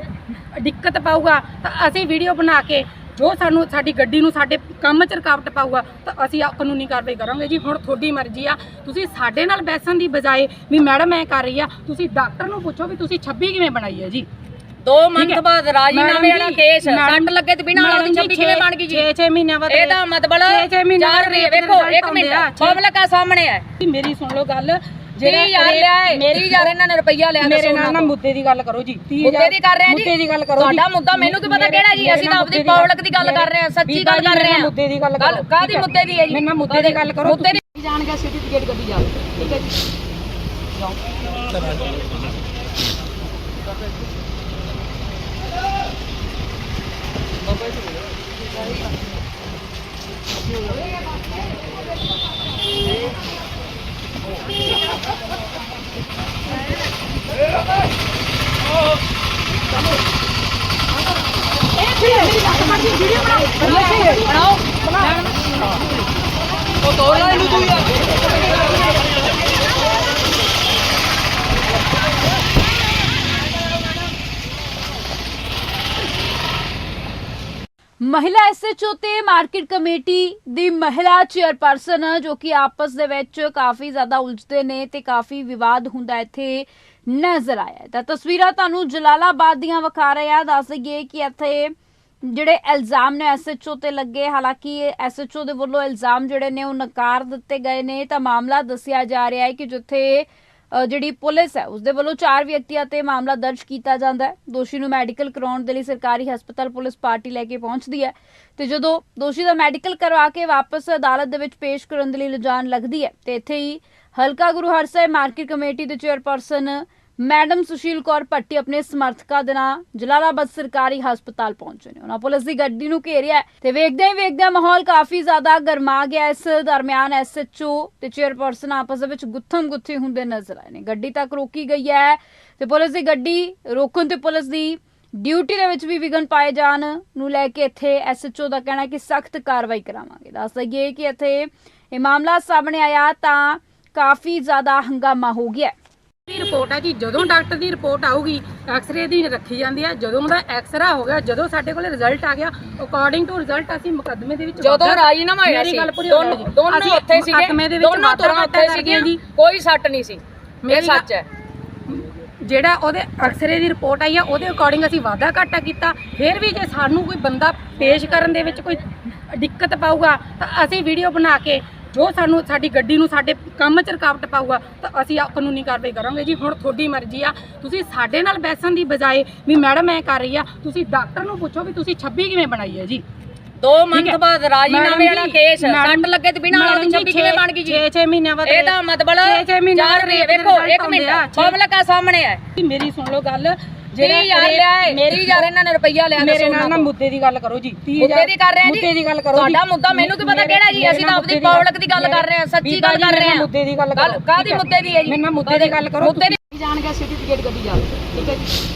ਦਿੱਕਤ ਪਾਊਗਾ ਤਾਂ ਅਸੀਂ ਵੀਡੀਓ ਬਣਾ ਕੇ ਜੋ ਸਾਨੂੰ ਸਾਡੀ ਗੱਡੀ ਨੂੰ ਸਾਡੇ ਕੰਮ 'ਚ ਰੁਕਾਵਟ ਪਾਊਗਾ ਤਾਂ ਅਸੀਂ ਆ ਕਾਨੂੰਨੀ ਕਾਰਵਾਈ ਕਰਾਂਗੇ ਜੀ। ਹੁਣ ਤੁਹਾਡੀ ਮਰਜ਼ੀ ਆ। ਤੁਸੀਂ ਸਾਡੇ ਨਾਲ ਬੈਸਣ ਦੀ ਬਜਾਏ ਵੀ ਮੈਡਮ ਐ ਕਰ ਰਹੀ ਆ ਤੁਸੀਂ ਡਾਕਟਰ ਨੂੰ ਪੁੱਛੋ ਵੀ ਤੁਸੀਂ 26 ਕਿਵੇਂ ਬਣਾਈ ਹੈ ਜੀ। ਦੋ ਮੰਥ। ਬਾਅਦ ਰਾਜੀਨਾਮੇ ਵਾਲਾ ਕੇਸ ਸੱਟ ਲੱਗੇ ਤੇ ਬਿਨਾਂ ਵਾਲੀ 26 ਕਿਵੇਂ ਬਣ ਗਈ ਜੀ? 6-6 ਮਹੀਨਿਆਂ ਬਾਅਦ ਇਹਦਾ ਮਤਲਬ ਛੇ-ਛੇ ਮਹੀਨੇ ਚਾਰ ਬਾਅਦ ਰਹੀ ਹੈ। ਰੇਟ ਦੇ ਵੇਖੋ ਇੱਕ ਆ, ਮਿੰਟ ਛੇ- ਮਾਮਲਾ ਕਾ ਸਾਹਮਣੇ ਹੈ। ਮੇਰੀ ਸੁਣ ਲਓ ਗੱਲ। 30000 ਲਿਆ ਹੈ 30000 ਇਹਨਾਂ ਨੇ ਰੁਪਈਆ ਲਿਆ ਮੇਰੇ ਨਾਲ ਨਾ। ਮੁੱਦੇ ਦੀ ਗੱਲ ਕਰੋ ਜੀ। 30 ਮੁੱਦੇ ਦੀ ਕਰ ਰਹੇ ਹਾਂ ਜੀ। ਮੁੱਦੇ ਦੀ ਗੱਲ ਕਰੋ ਜੀ। ਤੁਹਾਡਾ ਮੁੱਦਾ ਮੈਨੂੰ ਕੀ ਪਤਾ ਕਿਹੜਾ ਜੀ ਅਸੀਂ ਤਾਂ ਆਪਣੀ ਪਬਲਿਕ ਦੀ ਗੱਲ ਕਰ ਰਹੇ ਹਾਂ ਸੱਚੀ ਗੱਲ ਕਰ ਰਹੇ ਹਾਂ। ਮੁੱਦੇ ਦੀ ਗੱਲ ਕਰੋ। ਕਾਦੀ ਮੁੱਦੇ ਦੀ ਹੈ ਜੀ? ਮੇਰੇ ਨਾਲ ਮੁੱਦੇ ਦੀ ਗੱਲ ਕਰੋ ਮੁੱਦੇ ਦੀ ਜਾਣ ਗਿਆ ਸਰਟੀਫਿਕੇਟ ਗੱਡੀ ਜਾ ਠੀਕ ਹੈ ਜੀ। ਬਣਾਓ। ਉਹ ਤੋੜ ਲੈ ਇਹਨੂੰ ਤੂੰ ਯਾਰ ਮਹਿਲਾ ਐਸਐਚਓ ਤੇ ਮਾਰਕੀਟ ਕਮੇਟੀ ਦੀ ਮਹਿਲਾ ਚੇਅਰਪਰਸਨ, ਜੋ ਕਿ ਆਪਸ ਦੇ ਵਿੱਚ ਕਾਫੀ ਜ਼ਿਆਦਾ ਉਲਝਦੇ ਨੇ ਤੇ ਕਾਫੀ ਵਿਵਾਦ ਹੁੰਦਾ ਇੱਥੇ ਨਜ਼ਰ ਆਇਆ ਤਾਂ ਤਸਵੀਰਾਂ ਤੁਹਾਨੂੰ ਜਲਾਲਾਬਾਦ ਦੀਆਂ ਵਿਖਾ ਰਹੇ ਆ ਦੱਸ ਦਈਏ ਕਿ ਇੱਥੇ ਜਿਹੜੇ ਇਲਜ਼ਾਮ ਨੇ ਐਸਐਚਓ ਤੇ ਲੱਗੇ, ਹਾਲਾਂਕਿ ਐਸਐਚਓ ਦੇ ਵੱਲੋਂ ਇਲਜ਼ਾਮ ਜਿਹੜੇ ਨੇ ਉਹ ਨਕਾਰ ਦਿੱਤੇ ਗਏ ਨੇ। ਤਾਂ ਮਾਮਲਾ ਦੱਸਿਆ ਜਾ ਰਿਹਾ ਹੈ ਕਿ ਜਿੱਥੇ ਜਿਹੜੀ ਪੁਲਿਸ ਹੈ ਉਸ ਦੇ ਵੱਲੋਂ ਚਾਰ ਵਿਅਕਤੀਆਂ ਤੇ ਮਾਮਲਾ ਦਰਜ ਕੀਤਾ ਜਾਂਦਾ ਹੈ। ਦੋਸ਼ੀ ਨੂੰ ਮੈਡੀਕਲ ਕਰਾਉਣ ਦੇ ਲਈ ਸਰਕਾਰੀ ਹਸਪਤਾਲ ਪੁਲਿਸ ਪਾਰਟੀ ਲੈ ਕੇ ਪਹੁੰਚਦੀ ਹੈ ਤੇ ਜਦੋਂ ਦੋਸ਼ੀ ਦਾ ਮੈਡੀਕਲ ਕਰਵਾ ਕੇ ਵਾਪਸ ਅਦਾਲਤ ਦੇ ਵਿੱਚ ਪੇਸ਼ ਕਰਨ ਦੇ ਲਈ ਲਿਜਾਣ ਲੱਗਦੀ ਹੈ, ਤੇ ਇੱਥੇ ਹੀ ਹਲਕਾ ਗੁਰੂ ਹਰਸਾਹਿਬ ਮਾਰਕੀਟ ਕਮੇਟੀ ਦੇ ਚੇਅਰਪਰਸਨ ਮੈਡਮ ਸੁਸ਼ੀਲ ਕੌਰ ਭੱਟੀ ਆਪਣੇ ਸਮਰਥਕਾਂ ਦੇ ਨਾਲ ਜਲਾਲਾਬਾਦ ਸਰਕਾਰੀ ਹਸਪਤਾਲ ਪਹੁੰਚੇ ਨੇ। ਉਹਨਾਂ ਪੁਲਿਸ ਦੀ ਗੱਡੀ ਨੂੰ ਘੇਰਿਆ ਹੈ ਤੇ ਵੇਖਦੇ ਹੀ ਵੇਖਦੇ ਮਾਹੌਲ ਕਾਫੀ ਜ਼ਿਆਦਾ ਗਰਮਾ ਗਿਆ। ਇਸ ਦਰਮਿਆਨ ਐਸਐਚਓ ਤੇ ਚੇਅਰਪਰਸਨ ਆਪਸ ਦੇ ਵਿੱਚ ਗੁੱਥਮ ਗੁੱਥੀ ਹੁੰਦੇ ਨਜ਼ਰ ਆਏ ਨੇ। ਗੱਡੀ ਤੱਕ ਰੋਕੀ ਗਈ ਹੈ ਤੇ ਪੁਲਿਸ ਦੀ ਗੱਡੀ ਰੋਕਣ ਤੇ ਪੁਲਿਸ ਦੀ ਡਿਊਟੀ ਦੇ ਵਿੱਚ ਵੀ ਵਿਘਨ ਪਾਏ ਜਾਣ ਨੂੰ ਲੈ ਕੇ ਇੱਥੇ ਐਸਐਚਓ ਦਾ ਕਹਿਣਾ ਕਿ ਸਖਤ ਕਾਰਵਾਈ ਕਰਾਵਾਂਗੇ। ਦੱਸ ਦਈਏ ਕਿ ਇੱਥੇ ਇਹ ਮਾਮਲਾ ਸਾਹਮਣੇ ਆਇਆ ਤਾਂ ਕਾਫੀ ਜ਼ਿਆਦਾ ਹੰਗਾਮਾ ਹੋ ਗਿਆ ਦੀ ਰਿਪੋਰਟ ਆ ਜੀ ਜਦੋਂ ਡਾਕਟਰ ਦੀ ਰਿਪੋਰਟ ਆਊਗੀ ਐਕਸ-ਰੇ ਦੀ ਰੱਖੀ ਜਾਂਦੀ ਹੈ ਜਦੋਂ ਉਹਦਾ ਐਕਸਰਾ ਹੋ ਗਿਆ ਜਦੋਂ ਸਾਡੇ ਕੋਲ ਰਿਜ਼ਲਟ ਆ ਗਿਆ ਅਕੋਰਡਿੰਗ ਟੂ ਰਿਜ਼ਲਟ ਅਸੀਂ ਮੁਕੱਦਮੇ ਦੇ ਵਿੱਚ ਜਦੋਂ ਰਾਜੀਨਾਮਾ ਹੋਇਆ ਮੇਰੀ ਸੀ ਗੱਲ ਪੂਰੀ ਹੋ ਜਾਵੇ ਦੋਨੋਂ ਜੀ। ਦੋਨੋਂ ਅਸੀਂ ਉੱਥੇ ਸੀਗੇ ਮੁਕੱਦਮੇ ਦੇ ਵਿੱਚ ਦੋਨੋਂ ਵਾਧਾ ਘਾਟਾ ਉੱਥੇ ਸੀਗੀਆਂ ਜੀ ਕੋਈ ਸੱਟ ਨਹੀਂ ਸੀ ਇਹ ਮੇਰੀ ਗੱਲ- ਸੱਚ ਹੈ ਜਿਹੜਾ ਉਹਦੇ ਐਕਸਰੇ ਦੀ ਰਿਪੋਰਟ ਆਈ ਆ ਉਹਦੇ ਅਕੋਰਡਿੰਗ ਅਸੀਂ ਵਾਧਾ ਘਾਟਾ ਕੀਤਾ ਫਿਰ ਵੀ ਜੇ ਸਾਨੂੰ ਕੋਈ ਬੰਦਾ ਪੇਸ਼ ਕਰਨ ਦੇ ਵਿੱਚ ਕੋਈ ਦਿੱਕਤ ਪਾਊਗਾ ਤਾਂ ਅਸੀਂ ਵੀਡੀਓ ਬਣਾ ਕੇ ਜੋ ਸਾਨੂੰ ਸਾਡੀ ਗੱਡੀ ਨੂੰ ਸਾਡੇ ਕੰਮ 'ਚ ਰੁਕਾਵਟ ਪਾਊਗਾ ਤਾਂ ਅਸੀਂ ਆ ਕਾਨੂੰਨੀ ਕਾਰਵਾਈ ਕਰਾਂਗੇ ਜੀ। ਹੁਣ ਤੁਹਾਡੀ ਮਰਜ਼ੀ ਆ। ਤੁਸੀਂ ਸਾਡੇ ਨਾਲ ਬੈਸਣ ਦੀ ਬਜਾਏ ਵੀ ਮੈਡਮ ਐ ਕਰ ਰਹੀ ਆ ਤੁਸੀਂ ਡਾਕਟਰ ਨੂੰ ਪੁੱਛੋ ਵੀ ਤੁਸੀਂ 26 ਕਿਵੇਂ ਬਣਾਈ ਹੈ ਜੀ। ਦੋ ਮੰਥ। ਬਾਅਦ ਰਾਜੀਨਾਮੇ ਵਾਲਾ ਕੇਸ ਸੱਟ ਲੱਗੇ ਤੇ ਬਿਨਾਂ ਵਾਲੀ 26 ਕਿਵੇਂ ਬਣ ਗਈ ਜੀ? 6-6 ਮਹੀਨਿਆਂ ਬਾਅਦ ਇਹਦਾ ਮਤਲਬ ਛੇ-ਛੇ ਮਹੀਨੇ ਚਾਰ ਰਹੀ ਹੈ ਬਾਅਦ ਵੇਖੋ result ਇੱਕ ਮਿੰਟ ਮਾਮਲਾ ਸਾਹਮਣੇ ਹੈ ਮੇਰੀ ਸੁਣ ਲਓ ਗੱਲ। 30000 ਲਿਆ ਹੈ 30000 ਇਹਨਾਂ ਨੇ ਰੁਪਈਆ ਲਿਆ ਮੇਰੇ ਨਾਲ ਨਾ। ਮੁੱਦੇ ਦੀ ਗੱਲ ਕਰੋ ਜੀ। 30 ਮੁੱਦੇ ਦੀ ਕਰ ਰਹੇ ਹਾਂ ਜੀ। ਮੁੱਦੇ ਦੀ ਗੱਲ ਕਰੋ ਤੁਹਾਡਾ ਮੁੱਦਾ ਮੈਨੂੰ ਕੀ ਪਤਾ ਕਿਹੜਾ ਜੀ? ਅਸੀਂ ਤਾਂ ਆਪਣੀ ਪਬਲਿਕ ਦੀ ਗੱਲ ਕਰ ਰਹੇ ਹਾਂ ਸੱਚੀ ਗੱਲ ਕਰ ਰਹੇ ਹਾਂ ਮੁੱਦੇ ਦੀ ਗੱਲ ਕਰੋ। ਕਾਦੀ ਮੁੱਦੇ ਦੀ ਹੈ ਜੀ? ਮੇਰੇ ਨਾਲ ਮੁੱਦੇ ਦੀ ਗੱਲ ਕਰੋ। ਮੁੱਦੇ ਦੀ ਜਾਣ ਗਿਆ ਸਰਟੀਫਿਕੇਟ ਗੱਡੀ ਜਾ ਠੀਕ ਹੈ ਜੀ?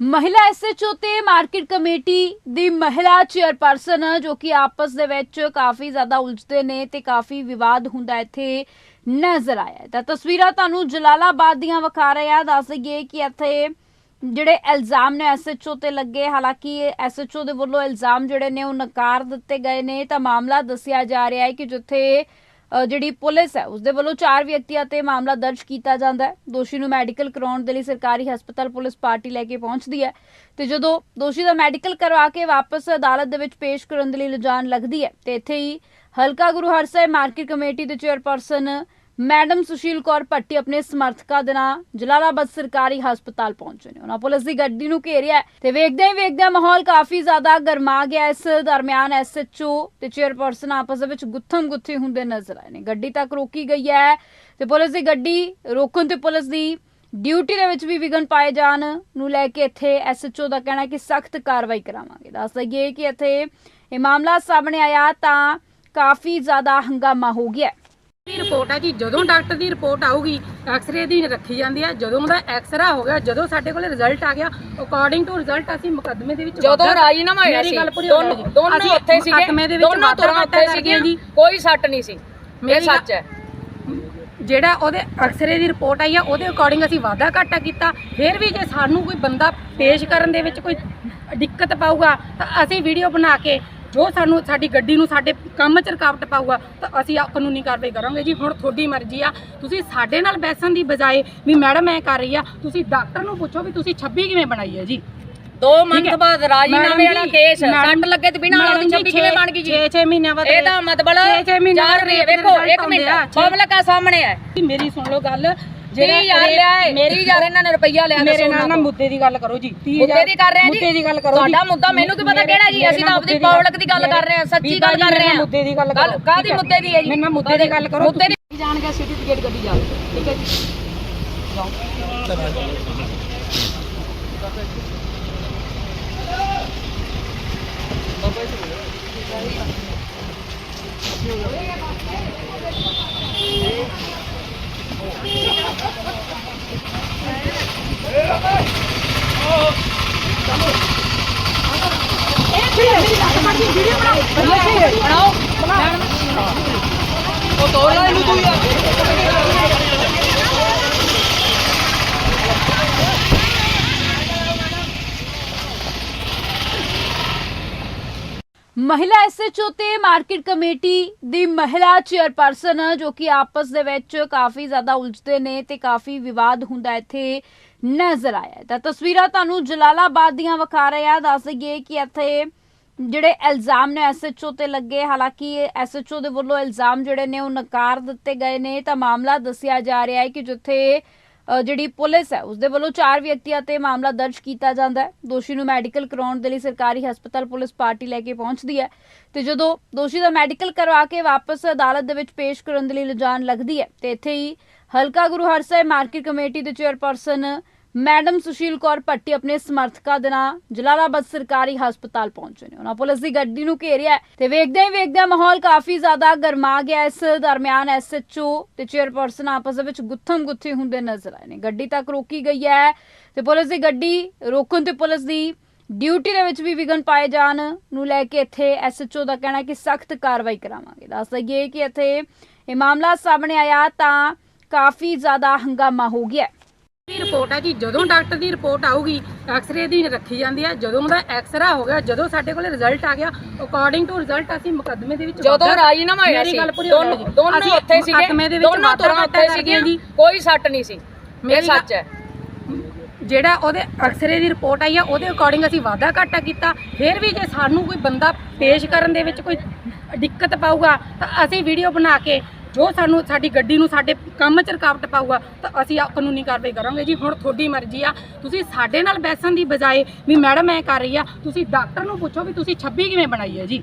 ਮਹਿਲਾ ਐਸਐਚਓ ਤੇ ਮਾਰਕੀਟ ਕਮੇਟੀ ਦੀ ਮਹਿਲਾ ਚੇਅਰਪਰਸਨ, ਜੋ ਕਿ ਆਪਸ ਦੇ ਵਿੱਚ ਕਾਫੀ ਜ਼ਿਆਦਾ ਉਲਝਦੇ ਨੇ ਤੇ ਕਾਫੀ ਵਿਵਾਦ ਹੁੰਦਾ ਇੱਥੇ ਨਜ਼ਰ ਆਇਆ ਤਾਂ ਤਸਵੀਰਾਂ ਤੁਹਾਨੂੰ ਜਲਾਲਾਬਾਦ ਦੀਆਂ ਵਿਖਾ ਰਹੇ ਆ ਦੱਸ ਦਈਏ ਕਿ ਇੱਥੇ ਜਿਹੜੇ ਇਲਜ਼ਾਮ ਨੇ ਐਸਐਚਓ ਤੇ ਲੱਗੇ, ਹਾਲਾਂਕਿ ਐਸਐਚਓ ਦੇ ਵੱਲੋਂ ਇਲਜ਼ਾਮ ਜਿਹੜੇ ਨੇ ਉਹ ਨਕਾਰ ਦਿੱਤੇ ਗਏ ਨੇ। ਤਾਂ ਮਾਮਲਾ ਦੱਸਿਆ ਜਾ ਰਿਹਾ ਹੈ ਕਿ ਜਿੱਥੇ ਜਿਹੜੀ ਪੁਲਿਸ ਹੈ ਉਸ ਦੇ ਵੱਲੋਂ ਚਾਰ ਵਿਅਕਤੀਆਂ ਤੇ ਮਾਮਲਾ ਦਰਜ ਕੀਤਾ ਜਾਂਦਾ ਹੈ। ਦੋਸ਼ੀ ਨੂੰ ਮੈਡੀਕਲ ਕਰਾਉਣ ਦੇ ਲਈ ਸਰਕਾਰੀ ਹਸਪਤਾਲ ਪੁਲਿਸ ਪਾਰਟੀ ਲੈ ਕੇ ਪਹੁੰਚਦੀ ਹੈ ਤੇ ਜਦੋਂ ਦੋਸ਼ੀ ਦਾ ਮੈਡੀਕਲ ਕਰਵਾ ਕੇ ਵਾਪਸ ਅਦਾਲਤ ਦੇ ਵਿੱਚ ਪੇਸ਼ ਕਰਨ ਦੇ ਲਈ ਲਿਜਾਣ ਲੱਗਦੀ ਹੈ, ਤੇ ਇੱਥੇ ਹੀ ਹਲਕਾ ਗੁਰੂ ਹਰਸਾਹਿਬ ਮਾਰਕੀਟ ਕਮੇਟੀ ਦੇ ਚੇਅਰਪਰਸਨ ਮੈਡਮ ਸੁਸ਼ੀਲ ਕੌਰ ਭੱਟੀ ਆਪਣੇ ਸਮਰਥਕਾਂ ਦੇ ਨਾਲ ਜਲਾਲਾਬਾਦ ਸਰਕਾਰੀ ਹਸਪਤਾਲ ਪਹੁੰਚੇ ਨੇ। ਉਹਨਾਂ ਪੁਲਿਸ ਦੀ ਗੱਡੀ ਨੂੰ ਘੇਰਿਆ ਹੈ ਤੇ ਵੇਖਦੇ ਹੀ ਵੇਖਦੇ ਮਾਹੌਲ ਕਾਫੀ ਜ਼ਿਆਦਾ ਗਰਮਾ ਗਿਆ। ਇਸ ਦਰਮਿਆਨ ਐਸਐਚਓ ਤੇ ਚੇਅਰਪਰਸਨ ਆਪਸ ਦੇ ਵਿੱਚ ਗੁੱਥਮ ਗੁੱਥੀ ਹੁੰਦੇ ਨਜ਼ਰ ਆਏ ਨੇ। ਗੱਡੀ ਤੱਕ ਰੋਕੀ ਗਈ ਹੈ ਤੇ ਪੁਲਿਸ ਦੀ ਗੱਡੀ ਰੋਕਣ ਤੇ ਪੁਲਿਸ ਦੀ ਡਿਊਟੀ ਦੇ ਵਿੱਚ ਵੀ ਵਿਘਨ ਪਾਏ ਜਾਣ ਨੂੰ ਲੈ ਕੇ ਇੱਥੇ ਐਸਐਚਓ ਦਾ ਕਹਿਣਾ ਕਿ ਸਖਤ ਕਾਰਵਾਈ ਕਰਾਵਾਂਗੇ। ਦੱਸ ਦਈਏ ਕਿ ਇੱਥੇ ਇਹ ਮਾਮਲਾ ਸਾਹਮਣੇ ਆਇਆ ਤਾਂ ਕਾਫੀ ਜ਼ਿਆਦਾ ਹੰਗਾਮਾ ਹੋ ਗਿਆ ਦੀ ਰਿਪੋਰਟ ਆ ਜੀ ਜਦੋਂ ਡਾਕਟਰ ਦੀ ਰਿਪੋਰਟ ਆਊਗੀ ਐਕਸ-ਰੇ ਦੀ ਰੱਖੀ ਜਾਂਦੀ ਆ ਜਦੋਂ ਉਹਦਾ ਐਕਸਰਾ ਹੋ ਗਿਆ ਜਦੋਂ ਸਾਡੇ ਕੋਲ ਰਿਜ਼ਲਟ ਆ ਗਿਆ ਅਕੋਰਡਿੰਗ ਟੂ ਰਿਜ਼ਲਟ ਅਸੀਂ ਮੁਕੱਦਮੇ ਦੇ ਵਿੱਚ ਜਦੋਂ ਰਾਜੀਨਾਮਾ ਹੋਇਆ ਸੀ ਦੋਨੋਂ। ਦੋਨੋਂ ਉੱਥੇ ਸੀਗੇ ਦੋਨੋਂ ਤੁਰਾਂ ਉੱਥੇ ਸੀਗੀਆਂ ਜੀ ਕੋਈ ਸੱਟ ਨਹੀਂ ਸੀ ਇਹ ਸੱਚ ਹੈ ਜਿਹੜਾ ਉਹਦੇ ਐਕਸਰੇ ਦੀ ਰਿਪੋਰਟ ਆਈ ਆ ਉਹਦੇ ਅਕੋਰਡਿੰਗ ਅਸੀਂ ਵਾਧਾ ਘਾਟਾ ਕੀਤਾ ਫਿਰ ਵੀ ਜੇ ਸਾਨੂੰ ਕੋਈ ਬੰਦਾ ਪੇਸ਼ ਕਰਨ ਦੇ ਵਿੱਚ ਕੋਈ ਦਿੱਕਤ ਪਾਊਗਾ ਤਾਂ ਅਸੀਂ ਵੀਡੀਓ ਬਣਾ ਕੇ ਜੋ ਸਾਨੂੰ ਸਾਡੀ ਗੱਡੀ ਨੂੰ ਸਾਡੇ ਕੰਮ 'ਚ ਰੁਕਾਵਟ ਪਾਊਗਾ ਤਾਂ ਅਸੀਂ ਆ ਕਾਨੂੰਨੀ ਕਾਰਵਾਈ ਕਰਾਂਗੇ ਜੀ। ਹੁਣ ਤੁਹਾਡੀ ਮਰਜ਼ੀ ਆ। ਤੁਸੀਂ ਸਾਡੇ ਨਾਲ ਬੈਸਣ ਦੀ ਬਜਾਏ ਵੀ ਮੈਡਮ ਐ ਕਰ ਰਹੀ ਆ ਤੁਸੀਂ ਡਾਕਟਰ ਨੂੰ ਪੁੱਛੋ ਵੀ ਤੁਸੀਂ 26 ਕਿਵੇਂ ਬਣਾਈ ਹੈ ਜੀ। ਦੋ ਮੰਥ। ਬਾਅਦ ਰਾਜੀਨਾਮੇ ਵਾਲਾ ਕੇਸ ਸੱਟ ਲੱਗੇ ਤੇ ਬਿਨਾਂ ਵਾਲਾ 26 ਕਿਵੇਂ ਬਣ ਗਈ ਜੀ? 6-6 ਮਹੀਨਿਆਂ ਬਾਅਦ ਇਹਦਾ ਮਤਲਬ ਛੇ- ਛੇ ਮਹੀਨਿਆਂ ਚਾਰ ਬਾਅਦ ਰਹੀ ਵੇਖੋ ਇੱਕ ਆਉਂਦੇ ਮਿੰਟ ਆ, ਛੇ- ਪਬਲਿਕ ਆ ਸਾਹਮਣੇ ਹੈ ਮੇਰੀ ਸੁਣ ਲਓ ਗੱਲ। ਜਿਹੜਾ ਯਾਰ ਲਿਆ ਹੈ ਮੇਰੀ 30000 ਇਹਨਾਂ ਨੇ ਰੁਪਈਆ ਲਿਆ ਮੇਰੇ ਨਾਲ ਨਾ ਮੁੱਦੇ ਦੀ ਗੱਲ ਕਰੋ ਜੀ। 30 ਮੁੱਦੇ ਦੀ ਕਰ ਰਹੇ ਜੀ। ਮੁੱਦੇ ਦੀ ਗੱਲ ਕਰੋ ਜੀ। ਤੁਹਾਡਾ ਮੁੱਦਾ ਮੈਨੂੰ ਕੀ ਪਤਾ ਕਿਹੜਾ ਜੀ? ਅਸੀਂ ਤਾਂ ਆਪਣੀ ਦੀ ਪਬਲਿਕ ਦੀ ਗੱਲ ਕਰ ਰਹੇ ਹਾਂ ਸੱਚੀ ਬੀਬਾ ਗੱਲ ਜੀ, ਕਰ ਰਹੇ ਹਾਂ ਮੁੱਦੇ ਦੀ ਗੱਲ ਕਰੋ। ਕਾਦੀ ਮੁੱਦੇ ਦੀ ਹੈ ਜੀ? ਨਾਲ ਮੁੱਦੇ ਦੀ ਗੱਲ ਕਰੋ। ਮੁੱਦੇ ਦੀ ਜਾਣ ਕੇ ਸਰਟੀਫਿਕੇਟ ਗੱਡੀ ਜਾ ਠੀਕ ਹੈ ਜੀ। ਬਣਾਓ ਉਹ ਤੋੜਨਾ ਇਹਨੂੰ ਤੂੰ ਯਾਰ ਮਹਿਲਾ ਐਸਐਚਓ ਤੇ ਮਾਰਕੀਟ ਕਮੇਟੀ ਦੀ ਮਹਿਲਾ ਚੇਅਰਪਰਸਨ, ਜੋ ਕਿ ਆਪਸ ਦੇ ਵਿੱਚ ਕਾਫੀ ਜ਼ਿਆਦਾ ਉਲਝਦੇ ਨੇ ਤੇ ਕਾਫੀ ਵਿਵਾਦ ਹੁੰਦਾ ਇੱਥੇ ਨਜ਼ਰ ਆਇਆ ਤਾਂ ਤਸਵੀਰਾਂ ਤੁਹਾਨੂੰ ਜਲਾਲਾਬਾਦ ਦੀਆਂ ਵਿਖਾ ਰਹੇ ਆ ਦੱਸ ਦਈਏ ਕਿ ਇੱਥੇ ਜਿਹੜੇ ਇਲਜ਼ਾਮ ਨੇ ਐਸਐਚਓ ਤੇ ਲੱਗੇ, ਹਾਲਾਂਕਿ ਐਸਐਚਓ ਦੇ ਵੱਲੋਂ ਇਲਜ਼ਾਮ ਜਿਹੜੇ ਨੇ ਉਹ ਨਕਾਰ ਦਿੱਤੇ ਗਏ ਨੇ। ਤਾਂ ਮਾਮਲਾ ਦੱਸਿਆ ਜਾ ਰਿਹਾ ਹੈ ਕਿ ਜਿੱਥੇ ਜਿਹੜੀ ਪੁਲਿਸ ਹੈ, ਉਸਦੇ ਵੱਲੋਂ ਚਾਰ ਵਿਅਕਤੀਆਂ ਤੇ ਮਾਮਲਾ ਦਰਜ ਕੀਤਾ ਜਾਂਦਾ ਹੈ। ਦੋਸ਼ੀ ਨੂੰ ਮੈਡੀਕਲ ਕਰਾਉਣ ਦੇ ਲਈ ਸਰਕਾਰੀ ਹਸਪਤਾਲ ਪੁਲਿਸ ਪਾਰਟੀ ਲੈ ਕੇ ਪਹੁੰਚਦੀ ਹੈ ਤੇ ਜਦੋਂ ਦੋਸ਼ੀ ਦਾ ਮੈਡੀਕਲ ਕਰਵਾ ਕੇ ਵਾਪਸ ਅਦਾਲਤ ਦੇ ਵਿੱਚ ਪੇਸ਼ ਕਰਨ ਦੇ ਲਈ ਲਿਜਾਣ ਲੱਗਦੀ ਹੈ, ਤੇ ਇੱਥੇ ਹੀ ਹਲਕਾ ਗੁਰੂ ਹਰਸਾਹਿਬ ਮਾਰਕੀਟ ਕਮੇਟੀ ਦੇ ਚੇਅਰਪਰਸਨ ਮੈਡਮ ਸੁਸ਼ੀਲ ਕੌਰ ਭੱਟੀ ਆਪਣੇ ਸਮਰਥਕਾਂ ਦੇ ਨਾਲ ਜਲਾਲਾਬਾਦ ਸਰਕਾਰੀ ਹਸਪਤਾਲ ਪਹੁੰਚੇ ਨੇ। ਉਹਨਾਂ ਪੁਲਿਸ ਦੀ ਗੱਡੀ ਨੂੰ ਘੇਰਿਆ ਹੈ ਤੇ ਵੇਖਦੇ ਹੀ ਵੇਖਦੇ ਮਾਹੌਲ ਕਾਫੀ ਜ਼ਿਆਦਾ ਗਰਮਾ ਗਿਆ। ਇਸ ਦਰਮਿਆਨ ਐਸਐਚਓ ਤੇ ਚੇਅਰਪਰਸਨ ਆਪਸ ਦੇ ਵਿੱਚ ਗੁੱਥਮ ਗੁੱਥੀ ਹੁੰਦੇ ਨਜ਼ਰ ਆਏ ਨੇ। ਗੱਡੀ ਤੱਕ ਰੋਕੀ ਗਈ ਹੈ ਤੇ ਪੁਲਿਸ ਦੀ ਗੱਡੀ ਰੋਕਣ ਤੇ ਪੁਲਿਸ ਦੀ ਡਿਊਟੀ ਦੇ ਵਿੱਚ ਵੀ ਵਿਘਨ ਪਾਏ ਜਾਣ ਨੂੰ ਲੈ ਕੇ ਇੱਥੇ ਐਸਐਚਓ ਦਾ ਕਹਿਣਾ ਕਿ ਸਖਤ ਕਾਰਵਾਈ ਕਰਾਵਾਂਗੇ। ਦੱਸ ਦਈਏ ਕਿ ਇੱਥੇ ਇਹ ਮਾਮਲਾ ਸਾਹਮਣੇ ਆਇਆ ਤਾਂ ਕਾਫੀ ਜ਼ਿਆਦਾ ਹੰਗਾਮਾ ਹੋ ਗਿਆ ਦੀ ਰਿਪੋਰਟ ਆ ਜੀ ਜਦੋਂ ਡਾਕਟਰ ਦੀ ਰਿਪੋਰਟ ਆਊਗੀ ਐਕਸ-ਰੇ ਦੀ ਰੱਖੀ ਜਾਂਦੀ ਆ ਜਦੋਂ ਉਹਦਾ ਐਕਸਰਾ ਹੋ ਗਿਆ ਜਦੋਂ ਸਾਡੇ ਕੋਲ ਰਿਜ਼ਲਟ ਆ ਗਿਆ ਅਕੋਰਡਿੰਗ ਟੂ ਰਿਜ਼ਲਟ ਅਸੀਂ ਮੁਕੱਦਮੇ ਦੇ ਵਿੱਚ ਜਦੋਂ ਰਾਜੀਨਾਮਾ ਹੋਇਆ ਸੀ ਦੋਨੋਂ। ਦੋਨੋਂ ਉੱਥੇ ਸੀਗੇ ਦੇ ਦੋਨੋਂ ਵਾਧਾ ਤੁਰਾਂ ਘਾਟਾ ਉੱਥੇ ਸੀਗੀਆਂ ਜੀ। ਕੋਈ ਸੱਟ ਨਹੀਂ ਸੀ ਇਹ ਸੱਚ ਹੈ ਜਿਹੜਾ ਉਹਦੇ ਐਕਸਰੇ ਦੀ ਰਿਪੋਰਟ ਆਈ ਆ ਉਹਦੇ ਅਕੋਰਡਿੰਗ ਅਸੀਂ ਵਾਧਾ ਘਾਟਾ ਕੀਤਾ ਫਿਰ ਵੀ ਜੇ ਸਾਨੂੰ ਕੋਈ ਬੰਦਾ ਪੇਸ਼ ਕਰਨ ਦੇ ਵਿੱਚ ਕੋਈ ਦਿੱਕਤ ਪਾਊਗਾ ਤਾਂ ਅਸੀਂ ਵੀਡੀਓ ਬਣਾ ਕੇ ਜੋ ਸਾਨੂੰ ਸਾਡੀ ਗੱਡੀ ਨੂੰ ਸਾਡੇ ਕੰਮ 'ਚ ਰੁਕਾਵਟ ਪਾਊਗਾ ਤਾਂ ਅਸੀਂ ਆ ਕਾਨੂੰਨੀ ਕਾਰਵਾਈ ਕਰਾਂਗੇ ਜੀ। ਹੁਣ ਤੁਹਾਡੀ ਮਰਜ਼ੀ ਆ। ਤੁਸੀਂ ਸਾਡੇ ਨਾਲ ਬੈਸਣ ਦੀ ਬਜਾਏ ਵੀ ਮੈਡਮ ਐ ਕਰ ਰਹੀ ਆ ਤੁਸੀਂ ਡਾਕਟਰ ਨੂੰ ਪੁੱਛੋ ਵੀ ਤੁਸੀਂ 26 ਕਿਵੇਂ ਬਣਾਈ ਹੈ ਜੀ।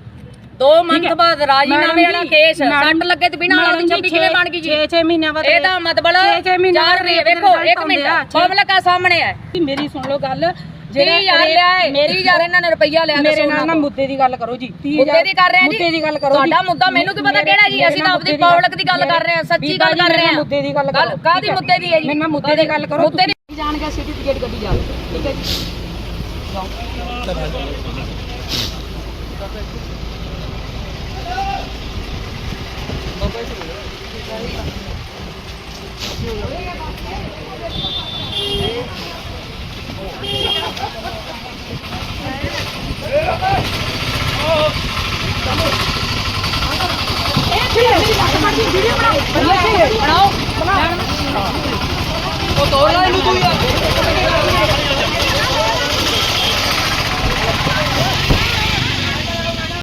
ਦੋ ਮੰਥ। ਬਾਅਦ ਰਾਜੀਨਾਮੇ ਵਾਲਾ ਕੇਸ ਸੱਟ ਲੱਗੇ ਤੇ ਬਿਨਾਂ ਵਾਲਾ ਜੀ, 26 ਕਿਵੇਂ ਬਣ ਗਈ ਜੀ? 6-6 ਮਹੀਨਿਆਂ ਬਾਅਦ ਇਹਦਾ ਮਤਲਬ ਛੇ-ਛੇ ਮਹੀਨਿਆਂ ਚਾਰ ਵੇਖੋ result ਇੱਕ ਮਿੰਟ ਆ ਸਾਹਮਣੇ ਹੈ। ਮੇਰੀ ਸੁਣ ਲਓ ਗੱਲ 30000 ਲਿਆ ਏ। 30000 ਇਹਨਾਂ ਨੇ ਰੁਪਈਆ ਲਿਆ ਮੇਰੇ ਨਾਲ ਨਾ ਮੁੱਦੇ ਦੀ ਗੱਲ ਕਰੋ ਜੀ। 30000 ਮੁੱਦੇ ਦੀ ਕਰ ਰਹੇ ਆ ਜੀ। ਮੁੱਦੇ ਦੀ ਗੱਲ ਕਰੋ ਤੁਹਾਡਾ ਮੁੱਦਾ ਮੈਨੂੰ ਕੀ ਪਤਾ ਕਿਹੜਾ ਜੀ ਅਸੀਂ ਤਾਂ ਆਪਣੀ ਪਬਲਿਕ ਦੀ ਗੱਲ ਕਰ ਰਹੇ ਆ ਸੱਚੀ ਗੱਲ ਕਰ ਰਹੇ ਆ। ਮੁੱਦੇ ਦੀ ਗੱਲ ਕਰੋ। ਕਾਦੀ ਮੁੱਦੇ ਦੀ ਹੈ ਜੀ? ਮੈਂ ਮੁੱਦੇ ਦੀ ਗੱਲ ਕਰੋ ਮੁੱਦੇ ਦੀ ਜਾਣ ਗਿਆ ਸਿਟੀ ਦੀ ਗੱਡੀ ਜਾ ਠੀਕ ਹੈ ਜੀ। Thank you. ਬਣਾਓ। ਉਹ ਤੋੜ ਲੈ ਇਹਨੂੰ ਤੂੰ ਯਾਰ